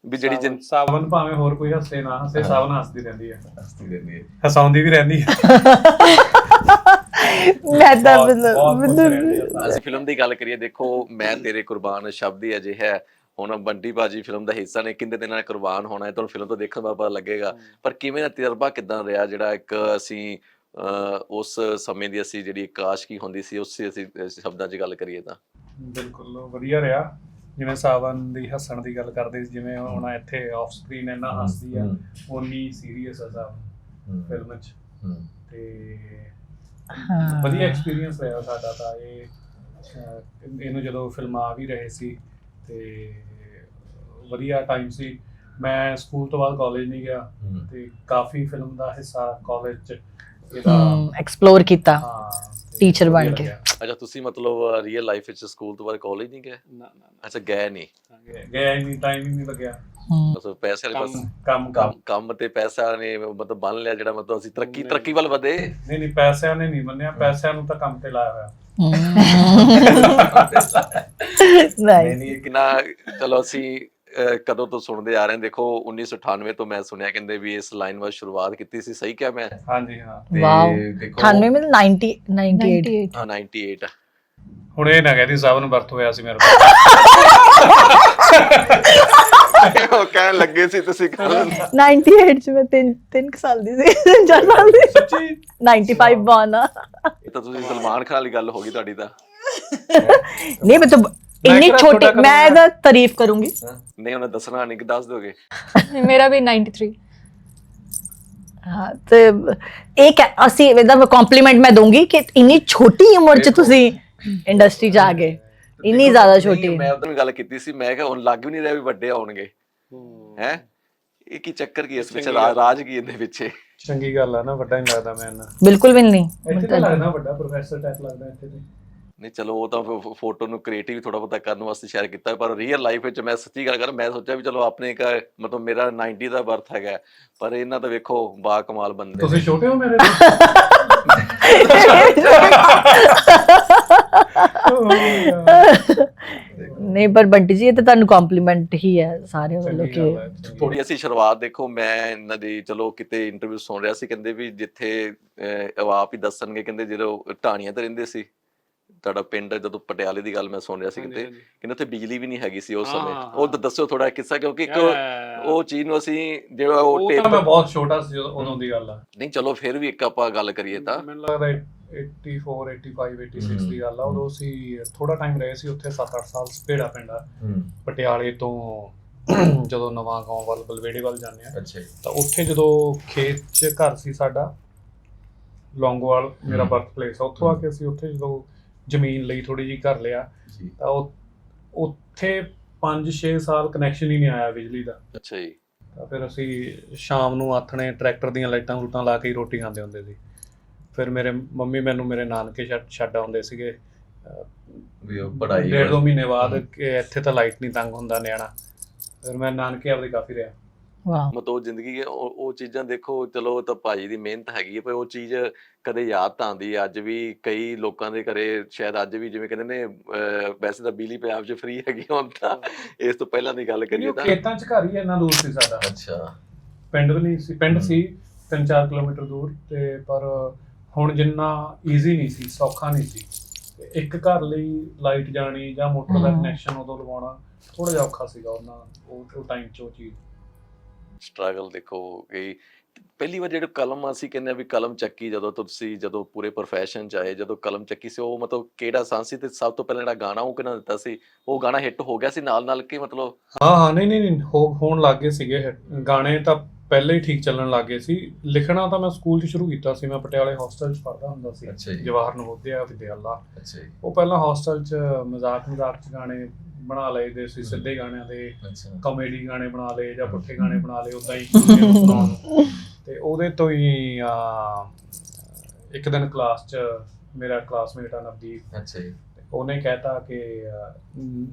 ਵੀ ਜਿਹੜੀ ਜਿੰ- ਸਾਵਨ ਭਾਵੇਂ ਹੋਰ ਕੋਈ ਹੱਸੇ ਨਾ ਹੱਸੇ ਸਾਵਨ ਹੱਸਦੀ ਰਹਿੰਦੀ ਹੈ। ਹੱਸਦੀ ਰਹਿੰਦੀ ਹੈ ਹਸਾਉਂਦੀ ਵੀ ਰਹਿੰਦੀ ਹੈ। ਮੈਂ ਤਾਂ ਬਹੁਤ- ਮਤਲਬ ਬਹੁਤ ਖੁਸ਼ ਰਹਿੰਦੀ ਹੈ। ਮੈਨੂੰ- ਅਸੀਂ ਫਿਲਮ ਦੀ ਗੱਲ ਕਰੀਏ ਦੇਖੋ ਮੈਂ ਤੇਰੇ ਕੁਰਬਾਨ ਸ਼ਬਦ ਹੀ ਅਜੇ ਹੈ। ਹੁਣ ਬੰਟੀ ਬਾਜੀ ਫਿਲਮ ਦਾ ਹਿੱਸਾ ਨੇ ਕਿੰਨੇ ਦਿਨਾਂ ਕੁਰਬਾਨ ਹੋਣਾ ਹੈ ਤੁਹਾਨੂੰ ਫਿਲਮ ਤੋਂ ਦੇਖਣ ਦਾ ਪਤਾ ਲੱਗੇਗਾ। ਪਰ ਕਿਵੇਂ ਦਾ ਤਜਰਬਾ ਕਿਦਾਂ ਰਿਹਾ ਜਿਹੜਾ ਇੱਕ ਅਸੀਂ ਉਸ ਸਮੇਂ ਦੀ ਅਸੀਂ ਜਿਹੜੀ ਇੱਕ ਆਸ਼ਕੀ ਹੁੰਦੀ ਸੀ ਉਸ ਅਸੀਂ ਸ਼ਬਦਾਂ 'ਚ ਗੱਲ ਕਰੀਏ ਤਾਂ? ਬਿਲਕੁਲ ਵਧੀਆ ਰਿਹਾ। ਜਿਵੇਂ ਸਾਵਨ ਦੀ ਹੱਸਣ ਦੀ ਗੱਲ ਕਰਦੇ ਸੀ ਜਿਵੇਂ ਹੁਣ ਇੱਥੇ ਆਫ ਸਕਰੀਨ ਇੰਨਾ ਹੱਸਦੀ ਆ ਉਨੀ ਸੀਰੀਅਸ ਆ ਸਾਵਨ ਫਿਲਮ 'ਚ। ਤੇ। ਵਧੀਆ ਐਕਸਪੀਰੀਅੰਸ ਰਿਹਾ ਸਾਡਾ ਤਾਂ ਇਹ ਇਹਨੂੰ ਜਦੋਂ ਫਿਲਮਾਂ ਆ ਵੀ ਰਹੇ ਸੀ ਤੇ ਵਧੀਆ ਟਾਈਮ ਸੀ। ਮੈਂ ਸਕੂਲ ਤੋਂ ਬਾਅਦ ਕਾਲਜ ਨਹੀਂ ਗਿਆ ਤੇ ਕਾਫੀ ਫਿਲਮ ਦਾ ਹਿੱਸਾ ਕਾਲਜ ਚ ਇਹਦਾ ਐਕਸਪਲੋਰ ਕੀਤਾ। ਹਾਂ Teacher ਬਣ ਕੇ। ਅੱਛਾ ਤੁਸੀਂ ਮਤਲਬ ਰੀਅਲ ਲਾਈਫ ਵਿੱਚ ਸਕੂਲ ਤੋਂ ਬਾਅਦ ਕਾਲਜ ਨਹੀਂ ਗਏ? ਨਾ ਨਾ ਅੱਛਾ ਗਏ ਨਹੀਂ? ਹੀ ਨਹੀਂ ਟਾਈਮ ਹੀ ਨਹੀਂ ਲੱਗਿਆ। ਬਸ ਪੈਸੇ ਵਾਲੇ ਕੰਮ ਪਾਸੇ ਕੰਮ ਕੰਮ। ਕੰਮ ਤੇ ਪੈਸਾ ਨੇ ਮਤਲਬ ਬਣ ਲਿਆ ਜਿਹੜਾ ਮਤਲਬ ਅਸੀਂ ਤਰੱਕੀ ਤਰੱਕੀ ਵੱਲ ਵਧੇ। ਨਹੀਂ ਨਹੀਂ ਪੈਸਿਆਂ ਨੇ ਨਹੀਂ ਮੰਨਿਆ। ਪੈਸਿਆਂ ਨੂੰ ਤਾਂ ਕੰਮ ਤੇ ਲਾਇਆ ਹੋਇਆ। (laughs) (laughs) ਨਹੀਂ ਨਹੀਂ ਕਿੰਨਾ ਚਲੋ ਅਸੀਂ ਕਦੋਂ ਤੋਂ ਸੁਣਦੇ ਆ ਰਹੇ ਹਾਂ ਦੇਖੋ 1998 ਤੋਂ ਮੈਂ ਸੁਣਿਆ ਕਹਿੰਦੇ ਵੀ ਇਸ ਲਾਈਨ ਵੱਲ ਸ਼ੁਰੂਆਤ ਕੀਤੀ ਸੀ। ਸਹੀ ਕਿਹਾ ਮੈਂ? ਹਾਂਜੀ ਹਾਂ। ਵਾਓ। ਦੇਖੋ 98 ਮਿਲ 90 98 98 ਹਾਂ 98 ਹੁਣ ਇਹ ਨਾ ਕਹਿਦੀ ਸਭ ਨੂੰ ਵਰਤ ਹੋਇਆ ਸੀ ਮੇਰੇ ਕੋਲ। (laughs) ਉਹ ਕਹਿਣ ਲੱਗੇ ਸੀ ਤੁਸੀਂ ਕਰ 98 ਚ ਮੈਂ 3 3 ਸਾਲ ਦੀ ਸੀ 4 ਸਾਲ ਦੀ। ਸੱਚੀ? 95 ਬੌਨ ਆ। ਇਹ ਤਾਂ ਤੁਸੀਂ ਸਲਮਾਨ ਖਾਨ ਵਾਲੀ ਗੱਲ ਹੋ ਗਈ ਤੁਹਾਡੀ ਤਾਂ। ਨਹੀਂ ਮੈਂ ਤਾਂ ਇੰਨੀ ਛੋਟੀ ਮੈਂ ਇਹਦਾ ਤਾਰੀਫ ਕਰੂੰਗੀ। ਨਹੀਂ ਉਹਨੇ ਦੱਸਣਾ ਨਹੀਂ ਕਿ ਦੱਸ ਦੋਗੇ ਮੇਰਾ ਵੀ 93 ਹਾਂ ਤੇ ਇੱਕ ਅਸੀਂ ਇਹਦਾ ਕੰਪਲੀਮੈਂਟ ਮੈਂ ਦਊਂਗੀ ਕਿ ਇੰਨੀ ਛੋਟੀ ਉਮਰ ਚ ਤੁਸੀਂ ਇੰਡਸਟਰੀ ਚ ਆ ਗਏ। ਇੰਨੀ ਜ਼ਿਆਦਾ ਛੋਟੀ। ਮੈਂ ਉਦੋਂ ਗੱਲ ਕੀਤੀ ਸੀ ਮੈਂ ਕਿਹਾ ਹੁਣ ਲੱਗ ਵੀ ਨਹੀਂ ਰਿਹਾ ਵੀ ਵੱਡੇ ਆਉਣਗੇ। ਹੈ। ਇਹ ਕੀ ਚੱਕਰ ਕੀ ਇਸ ਵਿੱਚ। ਰਾਜ ਕੀ ਇਹਦੇ ਪਿੱਛੇ ਚੰਗੀ ਗੱਲ ਆ ਨਾ ਵੱਡਾ ਨਹੀਂ ਲੱਗਦਾ ਮੈਂ ਬਿਲਕੁਲ ਵੀ ਨਹੀਂ ਇੱਥੇ ਤਾਂ ਲੱਗਦਾ ਵੱਡਾ ਪ੍ਰੋਫੈਸਰ ਟਾਈਪ ਲੱਗਦਾ ਇੱਥੇ ਤੇ। ਨਹੀਂ ਚਲੋ ਉਹ ਤਾਂ ਫੋਟੋ ਨੂੰ ਕ੍ਰੀਏਟਿਵ ਥੋੜਾ ਬਹੁਤਾ ਕਰਨ ਵਾਸਤੇ ਸ਼ੇਅਰ ਕੀਤਾ ਪਰ ਰੀਅਲ ਲਾਈਫ ਵਿੱਚ ਮੈਂ ਸੱਚੀ ਗੱਲ ਕਰਾਂ ਮੈਂ ਸੋਚਿਆ ਵੀ ਚਲੋ ਆਪਣੇ ਇੱਕ ਮਤਲਬ ਮੇਰਾ 90 ਦਾ ਬਰਥ ਹੈਗਾ ਪਰ ਇਹਨਾਂ ਦਾ ਵੇਖੋ ਬਾ ਕਮਾਲ ਬੰਦੇ। ਤੁਸੀਂ ਛੋਟੇ ਹੋ ਮੇਰੇ ਤੋਂ ਨਹੀਂ ਪਰ ਬੰਟੀ ਜੀ ਇਹ ਤਾਂ ਤੁਹਾਨੂੰ ਕੰਪਲੀਮੈਂਟ ਹੀ ਹੈ ਸਾਰੇ ਵੱਲੋਂ ਕਿ ਥੋੜੀ ਅਸੀਂ ਸ਼ੁਰੂਆਤ ਦੇਖੋ ਮੈਂ ਇਹਨਾਂ ਦੀ ਚਲੋ ਕਿਤੇ ਇੰਟਰਵਿਊ ਸੁਣ ਰਿਹਾ ਸੀ ਕਹਿੰਦੇ ਵੀ ਜਿੱਥੇ ਆਪ ਹੀ ਦੱਸਣਗੇ ਕਹਿੰਦੇ ਜਦੋਂ ਢਾਣੀਆਂ ਤੇ ਰਹਿੰਦੇ ਸੀ ਤੁਹਾਡਾ ਪਿੰਡ ਜਦੋਂ ਪਟਿਆਲੇ ਦੀ ਗੱਲ ਮੈਂ ਸੁਣ ਰਿਹਾ ਸੀ ਕਿਤੇ। ਕਹਿੰਦੇ ਉੱਥੇ ਬਿਜਲੀ ਵੀ ਨਹੀਂ ਹੈਗੀ ਸੀ ਉਸ ਸਮੇਂ ਉਹ ਹਾਂ। ਦੱਸਿਓ ਥੋੜਾ ਕਿੱਸਾ ਕਿਉਂਕਿ ਇੱਕ. ਉਹ ਚੀਜ਼ ਨੂੰ ਅਸੀਂ ਜਿਹੜਾ ਉਹ ਉਹ ਤਾਂ ਟੇਪ ਮੈਂ ਬਹੁਤ ਛੋਟਾ ਸੀ ਜਦੋਂ ਉਦੋਂ ਦੀ ਗੱਲ ਆ ਨਹੀਂ ਚਲੋ ਫਿਰ ਵੀ ਇੱਕ ਆਪਾਂ ਗੱਲ ਕਰੀਏ ਤਾਂ ਮੈਨੂੰ ਲੱਗਦਾ 84 85 86 ਦੀ ਗੱਲ ਆ ਉਦੋਂ ਅਸੀਂ ਥੋੜਾ ਟਾਈਮ ਰਹੇ ਸੀ ਉੱਥੇ 7-8 ਸਾਲ ਸਪੇੜਾ ਪਿੰਡ ਆ ਪਟਿਆਲੇ ਤੋਂ ਜਦੋਂ ਨਵਾਂ ਗਾਉਂ ਵੱਲ ਬਲਵੇੜੇ ਵੱਲ ਜਾਂਦੇ ਆ ਅੱਛਾ ਤਾਂ ਉੱਥੇ ਜਦੋਂ ਖੇਤ 'ਚ ਘਰ ਸੀ ਸਾਡਾ ਲੌਂਗੋਵਾਲ ਮੇਰਾ। ਬਰਥ ਪਲੇਸ ਆ ਉੱਥੋਂ ਆ ਕੇ ਅਸੀਂ ਉੱਥੇ ਜਦੋਂ ਜ਼ਮੀਨ ਲਈ ਥੋੜੀ ਜੀ ਘਰ ਲਿਆ। ਜੀ। ਤਾਂ ਉਹ ਉੱਥੇ 5-6 ਸਾਲ ਕਨੈਕਸ਼ਨ ਹੀ ਨਹੀਂ ਆਇਆ ਬਿਜਲੀ ਦਾ। ਅੱਛਾ ਜੀ। ਤਾਂ ਫਿਰ ਅਸੀਂ ਸ਼ਾਮ ਨੂੰ ਆਥਣੇ ਟਰੈਕਟਰ ਦੀਆਂ ਲਾਈਟਾਂ ਲੂਟਾਂ ਲਾ ਕੇ ਹੀ ਰੋਟੀ ਖਾਂਦੇ ਹੁੰਦੇ ਸੀ। ਫਿਰ ਮੇਰੇ ਮੰਮੀ ਮੈਨੂੰ ਮੇਰੇ ਨਾਨਕੇ ਛੱਡ ਆਉਂਦੇ ਸੀਗੇ। ਵੀ ਉਹ ਡੇਢ ਦੋ ਮਹੀਨੇ ਬਾਅਦ। ਕਿ ਇੱਥੇ ਤਾਂ ਲਾਈਟ ਨਹੀਂ ਤੰਗ ਹੁੰਦਾ ਨਿਆਣਾ। ਫਿਰ ਮੈਂ ਨਾਨਕੇ ਆਪਦੇ ਕਾਫੀ ਰਿਹਾ। ਵਾਹ। ਮਤਲਬ ਉਹ ਜ਼ਿੰਦਗੀ ਹੈ, ਉਹ ਚੀਜ਼ਾਂ ਦੇਖੋ ਚਲੋ ਤਾਂ ਭਾਜੀ ਦੀ ਮਿਹਨਤ ਹੈਗੀ ਹੈ ਪਰ ਉਹ ਚੀਜ਼ ਕਦੇ ਯਾਦ ਤਾਂ ਆਉਂਦੀ ਹੈ ਅੱਜ ਵੀ ਕਈ ਲੋਕਾਂ ਦੇ ਘਰੇ ਸ਼ਾਇਦ ਅੱਜ ਵੀ ਜਿਵੇਂ ਕਹਿੰਦੇ ਨੇ ਅਹ, ਵੈਸੇ ਤਾਂ ਬਿਜਲੀ ਪੰਜਾਬ 'ਚ ਫ੍ਰੀ ਹੈਗੀ ਹੁਣ ਤਾਂ ਇਸ ਤੋਂ ਪਹਿਲਾਂ ਦੀ ਗੱਲ ਕਰੀਏ ਤਾਂ। ਖੇਤਾਂ 'ਚ ਘਰ ਹੀ ਇੰਨਾ ਦੂਰ ਸੀ ਸਾਡਾ। ਅੱਛਾ। ਪਿੰਡ ਵੀ ਨਹੀਂ ਸੀ ਪਿੰਡ। ਸੀ 3-4 ਕਿਲੋਮੀਟਰ ਦੂਰ ਤੇ ਪਰ ਹੁਣ ਜਿੰਨਾ ਈਜ਼ੀ ਨਹੀਂ ਸੀ ਸੌਖਾ ਨਹੀਂ ਸੀ। ਤੇ ਇੱਕ ਘਰ ਲਈ ਲਾਈਟ ਜਾਣੀ ਜਾਂ ਮੋਟਰ ਦਾ ਹਮ। ਕਨੈਕਸ਼ਨ ਉਦੋਂ ਲਗਾਉਣਾ ਥੋੜਾ ਜਿਹਾ ਔਖਾ ਸੀਗਾ ਉਹਨਾਂ ਉਹ ਉਹ ਟਾਈਮ 'ਚ ਉਹ ਚੀਜ਼। ਸਟਰਗਲ ਦੇਖੋ ਕਿ ਪਹਿਲੀ ਵਾਰ ਜਿਹੜੇ ਕਲਮ ਅਸੀਂ ਕਹਿੰਦੇ ਆ ਵੀ ਕਲਮ ਚੱਕੀ ਜਦੋਂ ਤੁਸੀਂ ਜਦੋਂ ਪੂਰੇ profession ਚ ਆਏ ਜਦੋਂ ਕਲਮ ਚੱਕੀ ਸੀ ਉਹ ਮਤਲਬ ਕਿਹੜਾ ਸਾਂ ਸੀ ਤੇ ਸਭ ਤੋਂ ਪਹਿਲਾਂ ਜਿਹੜਾ ਗਾਣਾ ਉਹ ਕਿਹਨਾਂ ਦਿੱਤਾ ਸੀ? ਉਹ ਗਾਣਾ ਹਿੱਟ ਹੋ ਗਿਆ ਸੀ ਨਾਲ ਨਾਲ ਕਿ ਮਤਲਬ ਹਾਂ ਹਾਂ ਨਹੀਂ ਨਹੀਂ ਨਹੀਂ ਹੋ- ਹੋਣ ਲੱਗ ਗਏ ਸੀਗੇ hit। ਗਾਣੇ ਤਾਂ ਪਹਿਲੇ ਹੀ ਠੀਕ ਚੱਲਣ ਲੱਗ ਗਏ ਸੀ। ਲਿਖਣਾ ਤਾਂ ਮੈਂ ਸਕੂਲ 'ਚ ਸ਼ੁਰੂ ਕੀਤਾ ਸੀ ਮੈਂ ਪਟਿਆਲੇ ਹੌਸਟਲ 'ਚ ਪੜ੍ਹਦਾ ਹੁੰਦਾ ਸੀ। ਅੱਛਾ ਜੀ। ਜਵਾਹਰ ਨਵੋਦਿਆ ਵਿਦਿਆਲਾ। ਅੱਛਾ ਜੀ। ਉਹ ਪਹਿਲਾਂ ਹੌਸਟਲ 'ਚ ਮਜ਼ਾਕ ਮਜ਼ਾਕ 'ਚ ਗਾਣੇ ਬਣਾ ਲਏਦੇ ਸੀ ਸਿੱਧੇ ਗਾਣਿਆਂ ਦੇ ਅੱਛਾ ਕਾਮੇਡੀ ਗਾਣੇ ਬਣਾ ਲਏ ਜਾਂ ਪੁੱਠੇ ਗਾਣੇ ਬਣਾ ਲਏ ਉਦਾਂ ਹੀ। ਤੇ ਉਹਦੇ ਤੋਂ ਹੀ ਆ, ਇੱਕ ਦਿਨ ਕਲਾਸ 'ਚ ਮੇਰਾ ਕਲਾਸਮੇਟ ਆ ਨਵਦੀਪ ਅੱਛਾ ਜੀ ਉਹਨੇ ਕਹਿਤਾ ਕਿ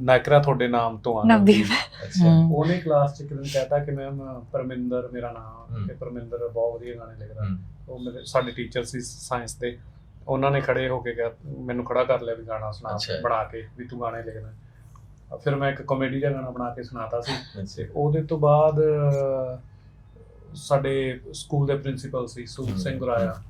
ਨਾਇਕਰਾ ਤੁਹਾਡੇ ਨਾਮ ਤੋਂ ਆ ਨਵਦੀਪ। ਹਮ। ਉਹਨੇ ਕਲਾਸ 'ਚ ਇੱਕ ਦਿਨ ਕਹਿਤਾ ਕਿ ਮੈਮ ਪਰਮਿੰਦਰ ਮੇਰਾ ਨਾਮ। ਤੇ ਪਰਮਿੰਦਰ ਬਹੁਤ ਵਧੀਆ ਗਾਣੇ ਲਿਖਦਾ। ਉਹ ਮੇਰੇ ਸਾਡੇ ਟੀਚਰ ਸੀ ਸਾਇੰਸ ਦੇ ਉਹਨਾਂ ਨੇ ਖੜੇ ਹੋ ਕੇ ਕਿਹਾ ਮੈਨੂੰ ਖੜਾ ਕਰ ਲਿਆ ਵੀ ਗਾਣਾ ਸੁਣਾ ਅੱਛਾ। ਬਣਾ ਕੇ ਵੀ ਤੂੰ ਗਾਣੇ ਲਿਖਦਾ ਅ, ਫਿਰ ਮੈਂ ਇੱਕ ਕਾਮੇਡੀ ਦਾ ਗਾਣਾ ਬਣਾ ਕੇ ਸੁਣਾਤਾ ਸੀ। ਉਹਦੇ ਤੋਂ ਬਾਅਦ ਸਾਡੇ ਸਕੂਲ ਦੇ ਪ੍ਰਿੰਸੀਪਲ ਸੀ ਸੂਰ। ਸਿੰਘ ਗੁਰਾਇਆ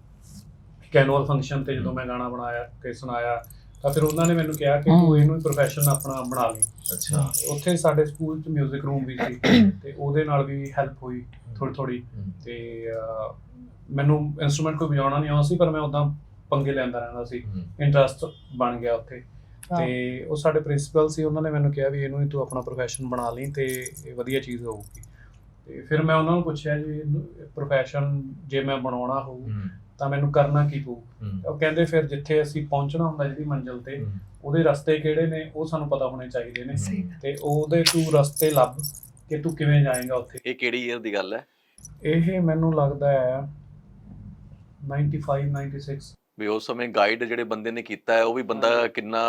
ਕੈਨੂਅਲ ਫੰਕਸ਼ਨ ਤੇ ਜਦੋਂ ਮੈਂ ਗਾਣਾ ਬਣਾਇਆ ਤੇ ਸੁਣਾਇਆ ਤਾਂ ਫਿਰ ਉਹਨਾਂ ਨੇ ਮੈਨੂੰ ਕਿਹਾ ਕਿ। ਤੂੰ ਇਹਨੂੰ ਪ੍ਰੋਫੈਸ਼ਨ ਆਪਣਾ ਬਣਾ ਲਈ। ਅੱਛਾ। ਉੱਥੇ ਸਾਡੇ ਸਕੂਲ 'ਚ 뮤직 ਰੂਮ ਵੀ ਸੀ ਤੇ ਉਹਦੇ ਨਾਲ ਵੀ ਹੈਲਪ ਹੋਈ ਥੋੜੀ ਥੋੜੀ ਤੇ ਮੈਨੂੰ ਇਨਸਟਰੂਮੈਂਟ ਕੋਈ ਵਜਾਉਣਾ ਨਹੀਂ ਆਉਂਦਾ ਸੀ ਪਰ ਮੈਂ ਉਦਾਂ ਪੰਗੇ ਲੈਂਦਾ ਰਹਿੰਦਾ ਸੀ। ਇੰਟਰਸਟ ਬਣ ਗਿਆ ਉੱਥੇ। ਤੇ ਉਹ ਸਾਡੇ ਪ੍ਰਿੰਸੀਪਲ ਸੀ ਉਹਨਾਂ ਨੇ ਮੈਨੂੰ ਕਿਹਾ ਵੀ ਇਹਨੂੰ ਹੀ ਤੂੰ ਆਪਣਾ ਪ੍ਰੋਫੈਸ਼ਨ ਬਣਾ ਲਈ ਤੇ ਇਹ ਵਧੀਆ ਚੀਜ਼ ਹੋਊਗੀ। ਤੇ ਫਿਰ ਮੈਂ ਉਹਨਾਂ ਨੂੰ ਪੁੱਛਿਆ ਜੀ ਪ੍ਰੋਫੈਸ਼ਨ ਜੇ ਮੈਂ ਬਣਾਉਣਾ ਹੋਊ ਤਾਂ ਮੈਨੂੰ ਕਰਨਾ ਕੀ ਪਊ? ਹੂੰ। ਉਹ ਕਹਿੰਦੇ ਫਿਰ ਜਿੱਥੇ ਅਸੀਂ ਪਹੁੰਚਣਾ ਹੁੰਦਾ ਜਿਹੜੀ ਮੰਜ਼ਿਲ ਤੇ। ਉਹਦੇ ਰਸਤੇ ਕਿਹੜੇ ਨੇ ਉਹ ਸਾਨੂੰ ਪਤਾ ਹੋਣੇ ਚਾਹੀਦੇ ਨੇ। ਤੇ ਉਹਦੇ ਤੂੰ ਰਸਤੇ ਲੱਭ ਕਿ ਤੂੰ ਕਿਵੇਂ ਜਾਏਗਾ ਉੱਥੇ। ਇਹ ਕਿਹੜੀ ਈਅਰ ਦੀ ਗੱਲ ਹੈ? ਇਹ ਮੈਨੂੰ ਲੱਗਦਾ ਹੈ 95 96 ਵੀ ਉਸ ਸਮੇਂ ਗਾਈਡ ਜਿਹੜੇ ਬੰਦੇ ਨੇ ਕੀਤਾ ਹੈ ਉਹ ਵੀ ਬੰਦਾ ਕਿੰਨਾ